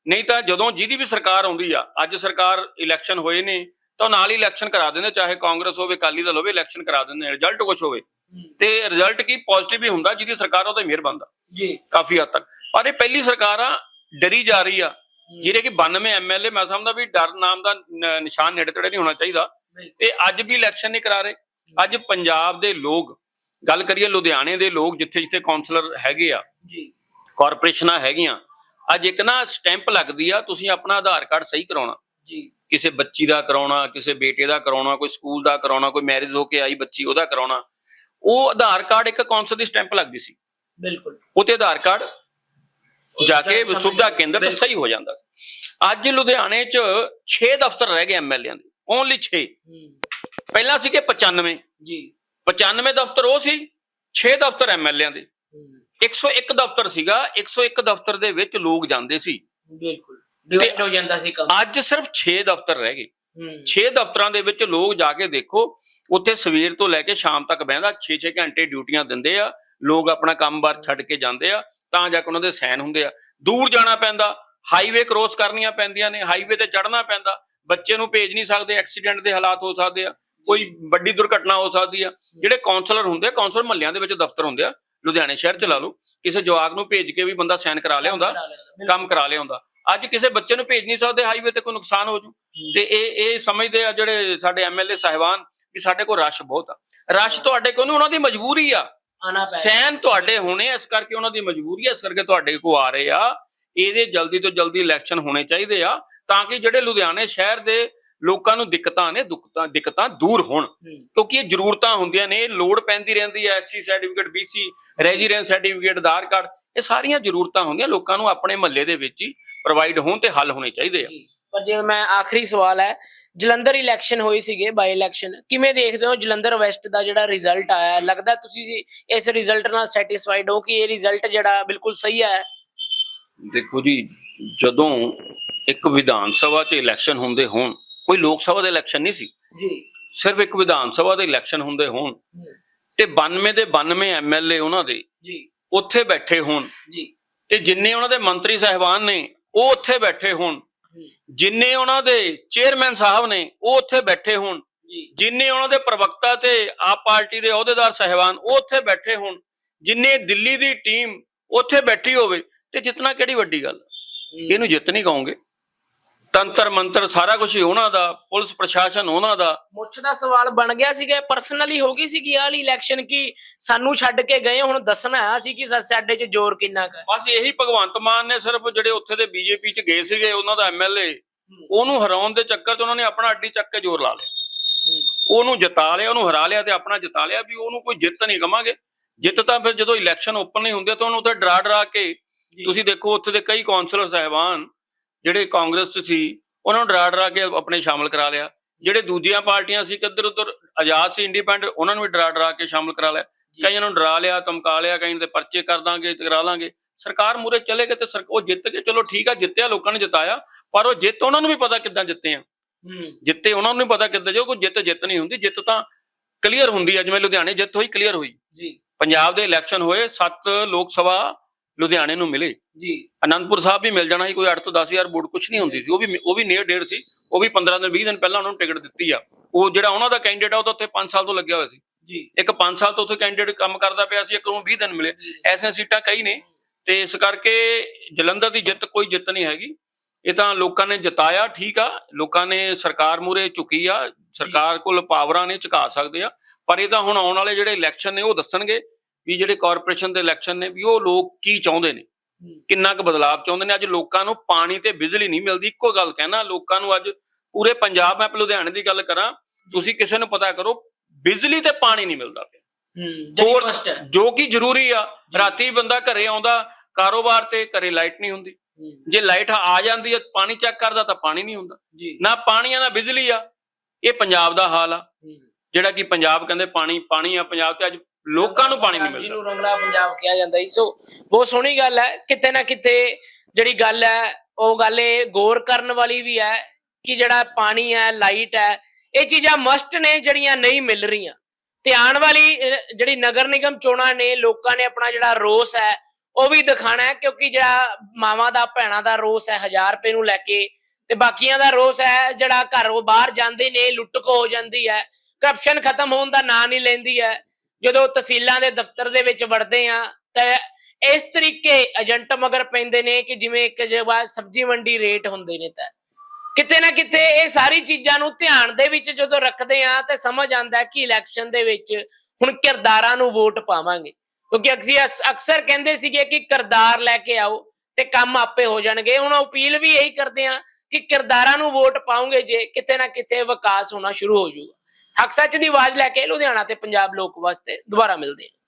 ਨਹੀਂ ਤਾਂ ਜਦੋਂ ਜਿਹਦੀ ਵੀ ਸਰਕਾਰ ਆਉਂਦੀ ਆ ਅੱਜ ਸਰਕਾਰ ਇਲੈਕਸ਼ਨ ਹੋਏ ਨੇ ਤਾਂ ਉਹ ਨਾਲ ਹੀ ਇਲੈਕਸ਼ਨ ਕਰਾ ਦਿੰਦੇ ਚਾਹੇ ਕਾਂਗਰਸ ਹੋਵੇ ਅਕਾਲੀ ਦਲ ਹੋਵੇ ਇਲੈਕਸ਼ਨ ਕਰਾ ਦਿੰਦੇ ਰਿਜ਼ਲਟ ਕੁਝ ਹੋਵੇ। ਤੇ ਰਿਜ਼ਲਟ ਕੀ? ਪੋਜ਼ਿਟਿਵ ਹੀ ਹੁੰਦਾ ਜਿਹਦੀ ਸਰਕਾਰ ਆ, ਉਹ ਤੇ ਮਿਹਰ ਬੰਦਾ ਜੀ। ਕਾਫੀ ਹੱਦ ਤੱਕ। ਪਰ ਇਹ ਪਹਿਲੀ ਸਰਕਾਰ ਡਰੀ ਜਾ ਰਹੀ ਆ। ਜਿਹੜੇ ਕਿ 92 ਐਮਐਲਏ ਮੈਂ ਸਮਝਦਾ ਵੀ ਡਰ ਨਾਮ ਦਾ ਨਿਸ਼ਾਨ ਨੇੜੇ ਤੇੜੇ ਨਹੀਂ ਹੋਣਾ ਚਾਹੀਦਾ। ਤੇ ਅੱਜ ਵੀ ਇਲੈਕਸ਼ਨ ਨਹੀਂ ਕਰਾ ਰਹੇ। ਅੱਜ ਪੰਜਾਬ ਦੇ ਲੋਕ ਗੱਲ ਕਰੀਏ ਲੁਧਿਆਣੇ ਦੇ ਲੋਕ ਜਿੱਥੇ ਜਿੱਥੇ ਕਾਉਂਸਲਰ ਹੈਗੇ ਆ ਜੀ। ਕਾਰਪੋਰੇਸ਼ਨਾਂ ਹੈਗੀਆਂ ਅੱਜ ਇੱਕ ਨਾ ਸਟੈਂਪ ਲੱਗਦੀ ਆ ਤੁਸੀਂ ਆਪਣਾ ਆਧਾਰ ਕਾਰਡ ਸਹੀ ਕਰਾਉਣਾ। ਜੀ। ਕਿਸੇ ਬੱਚੀ ਦਾ ਕਰਾਉਣਾ ਕਿਸੇ ਬੇਟੇ ਦਾ ਕਰਾਉਣਾ ਕੋਈ ਸਕੂਲ ਦਾ ਕਰਾਉਣਾ ਕੋਈ ਮੈਰਿਜ ਹੋ ਕੇ ਆਈ ਬੱਚੀ ਉਹਦਾ ਕਰਾਉਣਾ। ਉਹ ਆਧਾਰ ਕਾਰਡ ਇੱਕ ਕੌਂਸਲ ਦੀ ਸਟੈਂਪ ਲੱਗਦੀ ਸੀ। ਬਿਲਕੁਲ। ਉਹ ਤੇ ਆਧਾਰ ਕਾਰਡ ਜਾ ਕੇ ਸੁਵਿਧਾ ਕੇਂਦਰ ਤੇ। ਸਹੀ ਹੋ ਜਾਂਦਾ। ਅੱਜ ਲੁਧਿਆਣੇ 'ਚ 6 ਦਫ਼ਤਰ ਰਹਿ ਗਏ ਐਮਐਲਏਆਂ ਦੇ ਓਨਲੀ 6 ਪਹਿਲਾਂ ਸੀਗੇ 95 ਜੀ। 95 ਦਫ਼ਤਰ ਉਹ ਸੀ 6 ਦਫ਼ਤਰ ਐਮਐਲਏਆਂ ਦੇ। 101 ਦਫ਼ਤਰ ਸੀਗਾ 101 ਦਫ਼ਤਰ ਦੇ ਵਿੱਚ ਲੋਕ ਜਾਂਦੇ ਸੀ। ਬਿਲਕੁਲ। ਡਿਵਾਈਡ ਹੋ ਜਾਂਦਾ ਸੀ ਕੰਮ। ਅੱਜ ਸਿਰਫ 6 ਦਫ਼ਤਰ ਰਹਿ ਗਏ। ਹੂੰ। 6 ਦਫ਼ਤਰਾਂ ਦੇ ਵਿੱਚ ਲੋਕ ਜਾ ਕੇ ਦੇਖੋ ਉੱਥੇ ਸਵੇਰ ਤੋਂ ਲੈ ਕੇ ਸ਼ਾਮ ਤੱਕ ਬਹਿੰਦਾ 6-6 ਘੰਟੇ ਡਿਊਟੀਆਂ ਦਿੰਦੇ ਆ ਲੋਕ ਆਪਣਾ ਕੰਮ-ਬਾਰ ਛੱਡ ਕੇ ਜਾਂਦੇ ਆ ਤਾਂ ਜਾ ਕੇ ਉਹਨਾਂ ਦੇ ਸਾਈਨ ਹੁੰਦੇ ਆ। ਦੂਰ ਜਾਣਾ ਪੈਂਦਾ ਹਾਈਵੇ ਕ੍ਰੋਸ ਕਰਨੀਆਂ ਪੈਂਦੀਆਂ ਨੇ ਹਾਈਵੇ ਤੇ ਚੜ੍ਹਨਾ ਪੈਂਦਾ ਬੱਚੇ ਨੂੰ ਭੇਜ ਨਹੀਂ ਸਕਦੇ ਐਕਸੀਡੈਂਟ ਦੇ ਹਾਲਾਤ ਹੋ ਸਕਦੇ ਆ ਕੋਈ ਵੱਡੀ ਦੁਰਘਟਨਾ ਹੋ ਸਕਦੀ ਆ। ਜਿਹੜੇ ਕਾਉਂਸਲਰ ਹੁੰਦੇ ਆ ਕਾਉਂਸਲਰ ਮਹੱਲਿਆਂ ਦੇ ਵਿੱਚ ਦਫ਼ਤਰ ਹੁੰਦੇ ਆ ਲੁਧਿਆਣੇ ਸ਼ਹਿਰ ਚ ਲਾ ਲਓ ਕਿਸੇ ਜਵਾਕ ਨੂੰ ਭੇਜ ਕੇ ਵੀ ਬੰਦਾ ਸਾਈਨ ਕਰਾ ਲਿਆਉਂਦਾ ਕੰਮ ਕਰਾ ਲਿਆਉਂਦਾ। ਅੱਜ ਕਿਸੇ ਬੱਚੇ ਨੂੰ ਭੇਜ ਨਹੀਂ ਸਕਦੇ ਹਾਈਵੇ ਤੇ ਕੋਈ ਨੁਕਸਾਨ ਹੋ ਜੂ ਤੇ ਇਹ ਇਹ ਸਮਝਦੇ ਆ ਜਿਹੜੇ ਸਾਡੇ ਐਮਐਲਏ ਸਾਹਿਬਾਨ ਵੀ ਸਾਡੇ ਕੋਲ ਰਸ਼ ਬਹੁਤ ਆ। ਰਸ਼ ਤੁਹਾਡੇ ਕੋਲ ਨਹੀਂ ਉਹਨਾਂ ਦੀ ਮਜਬੂਰੀ ਆ। ਸੈਨ ਤੁਹਾਡੇ ਹੋਣੇ ਇਸ ਕਰਕੇ ਉਹਨਾਂ ਦੀ ਮਜਬੂਰੀ ਆ ਇਸ ਕਰਕੇ ਤੁਹਾਡੇ ਕੋ ਆ ਰਹੇ ਆ। ਇਹਦੇ ਜਲਦੀ ਤੋਂ ਜਲਦੀ ਇਲੈਕਸ਼ਨ ਹੋਣੇ ਚਾਹੀਦੇ ਆ ਤਾਂ ਕਿ ਜਿਹੜੇ ਲੁਧਿਆਣੇ ਸ਼ਹਿਰ ਦੇ ਲੋਕਾਂ ਨੂੰ ਦਿੱਕਤਾਂ ਨੇ ਦੁੱਖਤਾਂ ਦਿੱਕਤਾਂ ਦੂਰ ਹੋਣ। ਕਿਉਂਕਿ ਇਹ ਜ਼ਰੂਰਤਾਂ ਹੁੰਦੀਆਂ ਨੇ ਲੋੜ ਪੈਂਦੀ ਰਹਿੰਦੀ ਹੈ SC certificate BC residence certificate Aadhaar card ਇਹ ਸਾਰੀਆਂ ਜ਼ਰੂਰਤਾਂ ਹੁੰਦੀਆਂ ਲੋਕਾਂ ਨੂੰ ਆਪਣੇ ਮਹੱਲੇ ਦੇ ਵਿੱਚ ਹੀ ਪ੍ਰੋਵਾਈਡ ਹੋਣ ਤੇ ਹੱਲ ਹੋਣੇ ਚਾਹੀਦੇ ਆ। ਪਰ ਜੇ ਮੈਂ ਆਖਰੀ ਸਵਾਲ ਹੈ ਜਲੰਧਰ ਇਲੈਕਸ਼ਨ ਹੋਈ ਸੀਗੇ ਬਾਈ ਇਲੈਕਸ਼ਨ ਕਿਵੇਂ ਦੇਖਦੇ ਹੋ ਜਲੰਧਰ ਵੈਸਟ ਦਾ ਜਿਹੜਾ ਰਿਜ਼ਲਟ ਆਇਆ? ਲੱਗਦਾ ਤੁਸੀਂ ਇਸ ਰਿਜ਼ਲਟ ਨਾਲ ਸੈਟੀਸਫਾਈਡ ਹੋ ਕਿ ਇਹ ਰਿਜ਼ਲਟ ਜਿਹੜਾ ਬਿਲਕੁਲ ਸਹੀ ਹੈ ਦੇਖੋ ਜੀ ਜਦੋਂ ਇੱਕ ਵਿਧਾਨ ਸਭਾ 'ਚ ਇਲੈਕਸ਼ਨ ਹੁੰਦੇ ਹੋਣ ਕੋਈ ਲੋਕ ਸਭਾ ਦੇ ਇਲੈਕਸ਼ਨ ਨਹੀਂ ਸੀ। ਜੀ। ਸਿਰਫ ਇੱਕ ਵਿਧਾਨ ਸਭਾ ਦੇ ਇਲੈਕਸ਼ਨ ਹੁੰਦੇ ਹੋਣ। ਤੇ 92 ਦੇ 92 ਐਮਐਲਏ ਉਹਨਾਂ ਦੇ ਜੀ। ਉੱਥੇ ਬੈਠੇ ਹੋਣ। ਜੀ। ਤੇ ਜਿੰਨੇ ਉਹਨਾਂ ਦੇ ਮੰਤਰੀ ਸਾਹਿਬਾਨ ਨੇ ਉਹ ਉੱਥੇ ਬੈਠੇ ਹੋਣ। ਜਿੰਨੇ ਉਹਨਾਂ ਦੇ ਚੇਅਰਮੈਨ ਸਾਹਿਬ ਨੇ ਉਹ ਉੱਥੇ ਬੈਠੇ ਹੋਣ। ਜਿੰਨੇ ਉਹਨਾਂ ਦੇ ਪ੍ਰਵਕਤਾ ਤੇ ਆਪ ਪਾਰਟੀ ਦੇ ਅਹੁਦੇਦਾਰ ਸਹਿਬਾਨ ਉਹ ਉੱਥੇ ਬੈਠੇ ਹੋਣ। ਜਿੰਨੇ ਦਿੱਲੀ ਦੀ ਟੀਮ ਉੱਥੇ ਬੈਠੀ ਹੋਵੇ ਤੇ ਜਿੱਤਣਾ ਕਿਹੜੀ ਵੱਡੀ ਗੱਲ? ਇਹਨੂੰ ਜਿੱਤ ਨਹੀਂ ਕਹੋਗੇ। ਤੰਤਰ ਮੰਤਰ ਸਾਰਾ ਕੁਝ ਹੀ ਉਹਨਾਂ ਦਾ ਪੁਲਿਸ ਪ੍ਰਸ਼ਾਸਨ ਉਹਨਾਂ ਦਾ। ਮੁੱਛ ਦਾ ਸਵਾਲ ਬਣ ਗਿਆ ਸੀਗਾ ਪਰਸਨਲੀ ਹੋ ਗਈ ਸੀ ਕਿ ਆਹ ਇਲੈਕਸ਼ਨ ਕੀ ਸਾਨੂੰ ਛੱਡ ਕੇ ਗਏ ਹੁਣ ਦੱਸਣਾ ਹੈ ਅਸੀਂ ਕਿ ਸਾ- ਸਾਡੇ 'ਚ ਜ਼ੋਰ ਕਿੰਨਾ ਕੁ ਹੈ। ਬਸ ਇਹੀ ਭਗਵੰਤ ਮਾਨ ਨੇ ਸਿਰਫ ਜਿਹੜੇ ਉੱਥੇ ਦੇ ਬੀਜੇਪੀ ਚ ਗਏ ਸੀਗੇ ਉਹਨਾਂ ਦਾ ਐਮਐਲਏ ਉਹਨੂੰ ਹਰਾਉਣ ਦੇ ਚੱਕਰ 'ਚ ਉਹਨਾਂ ਨੇ ਆਪਣਾ ਅੱਡੀ ਚੱਕ ਕੇ ਜ਼ੋਰ ਲਾ ਲਿਆ। ਉਹਨੂੰ ਜਿਤਾ ਲਿਆ ਉਹਨੂੰ ਹਰਾ ਲਿਆ ਤੇ ਆਪਣਾ ਜਿਤਾ ਲਿਆ ਵੀ ਉਹਨੂੰ ਕੋਈ ਜਿੱਤ ਨਹੀਂ ਕਵਾਂਗੇ। ਜਿੱਤ ਤਾਂ ਫਿਰ ਜਦੋਂ ਇਲੈਕਸ਼ਨ ਓਪਨ ਨਹੀਂ ਹੁੰਦੇ ਤਾਂ ਉਹਨੂੰ ਉੱਥੇ ਡਰਾ ਡਰਾ ਕੇ ਤੁਸੀਂ ਦੇਖੋ ਉੱਥੇ ਦੇ ਕਈ ਕਾਉਂਸਲਰ ਸਾਹਿਬਾਨ ਜਿਹੜੇ ਕਾਂਗਰਸ 'ਚ ਸੀ ਉਹਨਾਂ ਨੂੰ ਡਰਾ ਡਰਾ ਕੇ ਆਪਣੇ ਸ਼ਾਮਲ ਕਰਾ ਲਿਆ। ਜਿਹੜੇ ਦੂਜੀਆਂ ਪਾਰਟੀਆਂ ਸੀ ਕਿੱਧਰ ਉੱਧਰ ਆਜ਼ਾਦ ਸੀ ਇੰਡੀਪੈਂਡੈਂਟ ਉਹਨਾਂ ਨੂੰ ਵੀ ਡਰਾ ਡਰਾ ਕੇ ਸ਼ਾਮਲ ਕਰਾ ਲਿਆ। ਕਈਆਂ ਨੂੰ ਡਰਾ ਲਿਆ ਧਮਕਾ ਲਿਆ ਕਈਆਂ ਦੇ ਪਰਚੇ ਕਰ ਦਾਂਗੇ ਕਰਾ ਲਾਂਗੇ। ਸਰਕਾਰ ਮੂਰੇ ਚਲੇ ਗਏ ਤੇ ਉਹ ਜਿੱਤ ਕੇ ਚਲੋ ਠੀਕ ਆ ਜਿੱਤਿਆ ਲੋਕਾਂ ਨੇ ਜਿਤਾਇਆ ਪਰ ਉਹ ਜਿੱਤ ਉਹਨਾਂ ਨੂੰ ਵੀ ਪਤਾ ਕਿੱਦਾਂ ਜਿੱਤੇ ਆ। ਜਿੱਤੇ ਉਹਨਾਂ ਨੂੰ ਨਹੀਂ ਪਤਾ ਕਿੱਦਾਂ ਜੋ ਕੋਈ ਜਿੱਤ ਜਿੱਤ ਨਹੀਂ ਹੁੰਦੀ ਜਿੱਤ ਤਾਂ ਕਲੀਅਰ ਹੁੰਦੀ ਹੈ ਜਿਵੇਂ ਲੁਧਿਆਣੇ ਜਿੱਤ ਹੋਈ ਕਲੀਅਰ ਹੋਈ। ਜੀ। ਪੰਜਾਬ ਦੇ ਇਲੈਕਸ਼ਨ ਹੋਏ 7 ਲੋਕ ਸਭਾ ਲੁਧਿਆਣੇ ਨੂੰ ਮਿਲੇ। ਜੀ। ਅਨੰਦਪੁਰ ਸਾਹਿਬ ਵੀ ਮਿਲ ਜਾਣਾ ਸੀ ਕੋਈ 8 ਤੋਂ 10000 ਵੋਟ ਕੁਝ ਨਹੀਂ ਹੁੰਦੀ ਸੀ। ਉਹ ਵੀ ਉਹ ਵੀ ਨੀਅਰ ਡੇਢ ਸੀ। ਉਹ ਵੀ 15 ਦਿਨ 20 ਦਿਨ ਪਹਿਲਾਂ ਉਹਨਾਂ ਨੂੰ ਟਿਕਟ ਦਿੱਤੀ ਆ। ਉਹ ਜਿਹੜਾ ਉਹਨਾਂ ਦਾ ਕੈਂਡੀਡੇਟ ਆ ਉਹ ਤਾਂ ਉੱਥੇ 5 ਸਾਲ ਤੋਂ ਲੱਗਿਆ ਹੋਇਆ ਸੀ। ਜੀ। ਇੱਕ 5 ਸਾਲ ਤੋਂ ਉੱਥੇ ਕੈਂਡੀਡੇਟ ਕੰਮ ਕਰਦਾ ਪਿਆ ਸੀ ਇੱਕ ਨੂੰ 20 ਦਿਨ ਮਿਲੇ। ਐਸੀਆਂ ਸੀਟਾਂ ਕਈ ਨੇ। ਤੇ ਇਸ ਕਰਕੇ ਜਲੰਧਰ ਦੀ ਜਿੱਤ ਕੋਈ ਜਿੱਤ ਨਹੀਂ ਹੈਗੀ। ਇਹ ਤਾਂ ਲੋਕਾਂ ਨੇ ਜਿਤਾਇਆ ਠੀਕ ਆ। ਲੋਕਾਂ ਨੇ ਸਰਕਾਰ ਮੂਰੇ ਝੁਕੀ ਆ। ਸਰਕਾਰ ਕੋਲ ਪਾਵਰਾਂ ਨੇ ਝੁਕਾ ਸਕਦੇ ਆ। ਪਰ ਇਹ ਤਾਂ ਹੁਣ ਆਉਣ ਵਾਲੇ ਜਿਹੜੇ ਇਲੈਕਸ਼ਨ ਨੇ ਉਹ ਦੱਸਣਗੇ ਵੀ ਜਿਹੜੇ ਕਾਰਪੋਰੇਸ਼ਨ ਦੇ ਇਲੈਕਸ਼ਨ ਨੇ ਵੀ ਉਹ ਲੋਕ ਕੀ ਚਾਹੁੰਦੇ ਨੇ। ਕਿੰਨਾ ਕੁ ਬਦਲਾਅ ਚਾਹੁੰਦੇ ਨੇ? ਅੱਜ ਲੋਕਾਂ ਨੂੰ ਪਾਣੀ ਤੇ ਬਿਜਲੀ ਨਹੀਂ ਮਿਲਦੀ। ਇੱਕੋ ਗੱਲ ਕਹਿਣਾ ਲੋਕਾਂ ਨੂੰ ਅੱਜ ਪੂਰੇ ਪੰਜਾਬ ਮੈਂ ਲੁਧਿਆਣੇ ਦੀ ਗੱਲ ਕਰਾਂ ਤੁਸੀਂ ਕਿਸੇ ਨੂੰ ਪਤਾ ਕਰੋ ਬਿਜਲੀ ਤੇ ਪਾਣੀ ਨਹੀਂ ਮਿਲਦਾ ਪਿਆ। ਜੋ ਕਿ ਜ਼ਰੂਰੀ ਆ ਰਾਤੀ ਬੰਦਾ ਘਰੇ ਆਉਂਦਾ ਕਾਰੋਬਾਰ ਤੇ ਘਰੇ ਲਾਈਟ ਨਹੀਂ ਹੁੰਦੀ। ਜੇ ਲਾਈਟ ਆ ਜਾਂਦੀ ਹੈ ਪਾਣੀ ਚੈੱਕ ਕਰਦਾ ਤਾਂ ਪਾਣੀ ਨਹੀਂ ਹੁੰਦਾ। ਨਾ ਪਾਣੀ ਆ ਨਾ ਬਿਜਲੀ ਆ ਇਹ ਪੰਜਾਬ ਦਾ ਹਾਲ ਆ। ਜਿਹੜਾ ਕਿ ਪੰਜਾਬ ਕਹਿੰਦੇ ਪਾਣੀ ਪਾਣੀ ਆ ਪੰਜਾਬ ਤੇ ਅੱਜ ਲੋਕਾਂ ਨੂੰ ਪਾਣੀ ਨਹੀਂ ਮਿਲਦਾ। ਜਿਹਨੂੰ ਰੰਗਲਾ ਪੰਜਾਬ ਕਿਹਾ ਜਾਂਦਾ ਸੀ ਸੋ ਬਹੁਤ ਸੋਹਣੀ ਗੱਲ ਹੈ। ਕਿਤੇ ਨਾ ਕਿਤੇ ਜਿਹੜੀ ਗੱਲ ਹੈ ਉਹ ਗੱਲ ਇਹ ਗੌਰ ਕਰਨ ਵਾਲੀ ਵੀ ਹੈ ਕਿ ਜਿਹੜਾ ਪਾਣੀ ਹੈ ਲਾਈਟ ਹੈ ਇਹ ਚੀਜ਼ਾਂ ਮਸਟ ਨੇ ਜਿਹੜੀਆਂ ਨਹੀਂ ਮਿਲ ਰਹੀਆਂ। ਤੇ ਆਉਣ ਵਾਲੀ ਜਿਹੜੀ ਨਗਰ ਨਿਗਮ ਚੋਣਾਂ ਨੇ ਲੋਕਾਂ ਨੇ ਆਪਣਾ ਜਿਹੜਾ ਰੋਸ ਹੈ ਉਹ ਵੀ ਦਿਖਾਣਾ ਹੈ ਕਿਉਂਕਿ ਜਿਹੜਾ ਮਾਵਾਂ ਦਾ ਭੈਣਾਂ ਦਾ ਰੋਸ ਹੈ 1000 ਰੁਪਏ ਨੂੰ ਲੈ ਕੇ ਤੇ ਬਾਕੀਆਂ ਦਾ ਰੋਸ ਹੈ ਜਿਹੜਾ ਘਰੋਂ ਬਾਹਰ ਜਾਂਦੇ ਨੇ ਲੁੱਟ ਖੋ ਹੋ ਜਾਂਦੀ ਹੈ ਕਰਪਸ਼ਨ ਖਤਮ ਹੋਣ ਦਾ ਨਾਂ ਨਹੀਂ ਲੈਂਦੀ ਹੈ। ਜਦੋਂ ਤਹਿਸੀਲਾਂ ਦੇ ਦਫ਼ਤਰ ਦੇ ਵਿੱਚ ਵੜਦੇ ਆ, ਤਾਂ ਇਸ ਤਰੀਕੇ ਏਜੰਟ ਮਗਰ ਪੈਂਦੇ ਨੇ ਕਿ ਜਿਵੇਂ ਇੱਕ ਜਗ੍ਹਾ ਸਬਜ਼ੀ ਮੰਡੀ ਰੇਟ ਹੁੰਦੇ ਨੇ ਤਾਂ। ਕਿਤੇ ਨਾ ਕਿਤੇ ਇਹ ਸਾਰੀ ਚੀਜ਼ਾਂ ਨੂੰ ਧਿਆਨ ਦੇ ਵਿੱਚ ਜਦੋਂ ਰੱਖਦੇ ਆ, ਤਾਂ ਸਮਝ ਆਉਂਦਾ ਕਿ ਇਲੈਕਸ਼ਨ ਦੇ ਵਿੱਚ ਹੁਣ ਕਿਰਦਾਰਾਂ ਨੂੰ ਵੋਟ ਪਾਵਾਂਗੇ। ਕਿਉਂਕਿ ਅਸੀਂ ਅਸ- ਅਕਸਰ ਕਹਿੰਦੇ ਸੀਗੇ ਕਿ ਕਿਰਦਾਰ ਲੈ ਕੇ ਆਓ ਤੇ ਕੰਮ ਆਪੇ ਹੋ ਜਾਣਗੇ। ਹੁਣ ਅਪੀਲ ਵੀ ਇਹੀ ਕਰਦੇ ਆ ਕਿ ਕਿਰਦਾਰਾਂ ਨੂੰ ਵੋਟ ਪਾਉਂਗੇ ਜੇ ਕਿਤੇ ਨਾ ਕਿਤੇ ਵਿਕਾਸ ਹੋਣਾ ਸ਼ੁਰੂ ਹੋ ਜਾਊਗਾ। ਹੱਕ ਸੱਚ ਦੀ ਆਵਾਜ਼ ਲੈ ਕੇ ਲੁਧਿਆਣਾ ਤੇ ਪੰਜਾਬ ਲੋਕ ਵਾਸਤੇ ਦੁਬਾਰਾ ਮਿਲਦੇ ਹਾਂ।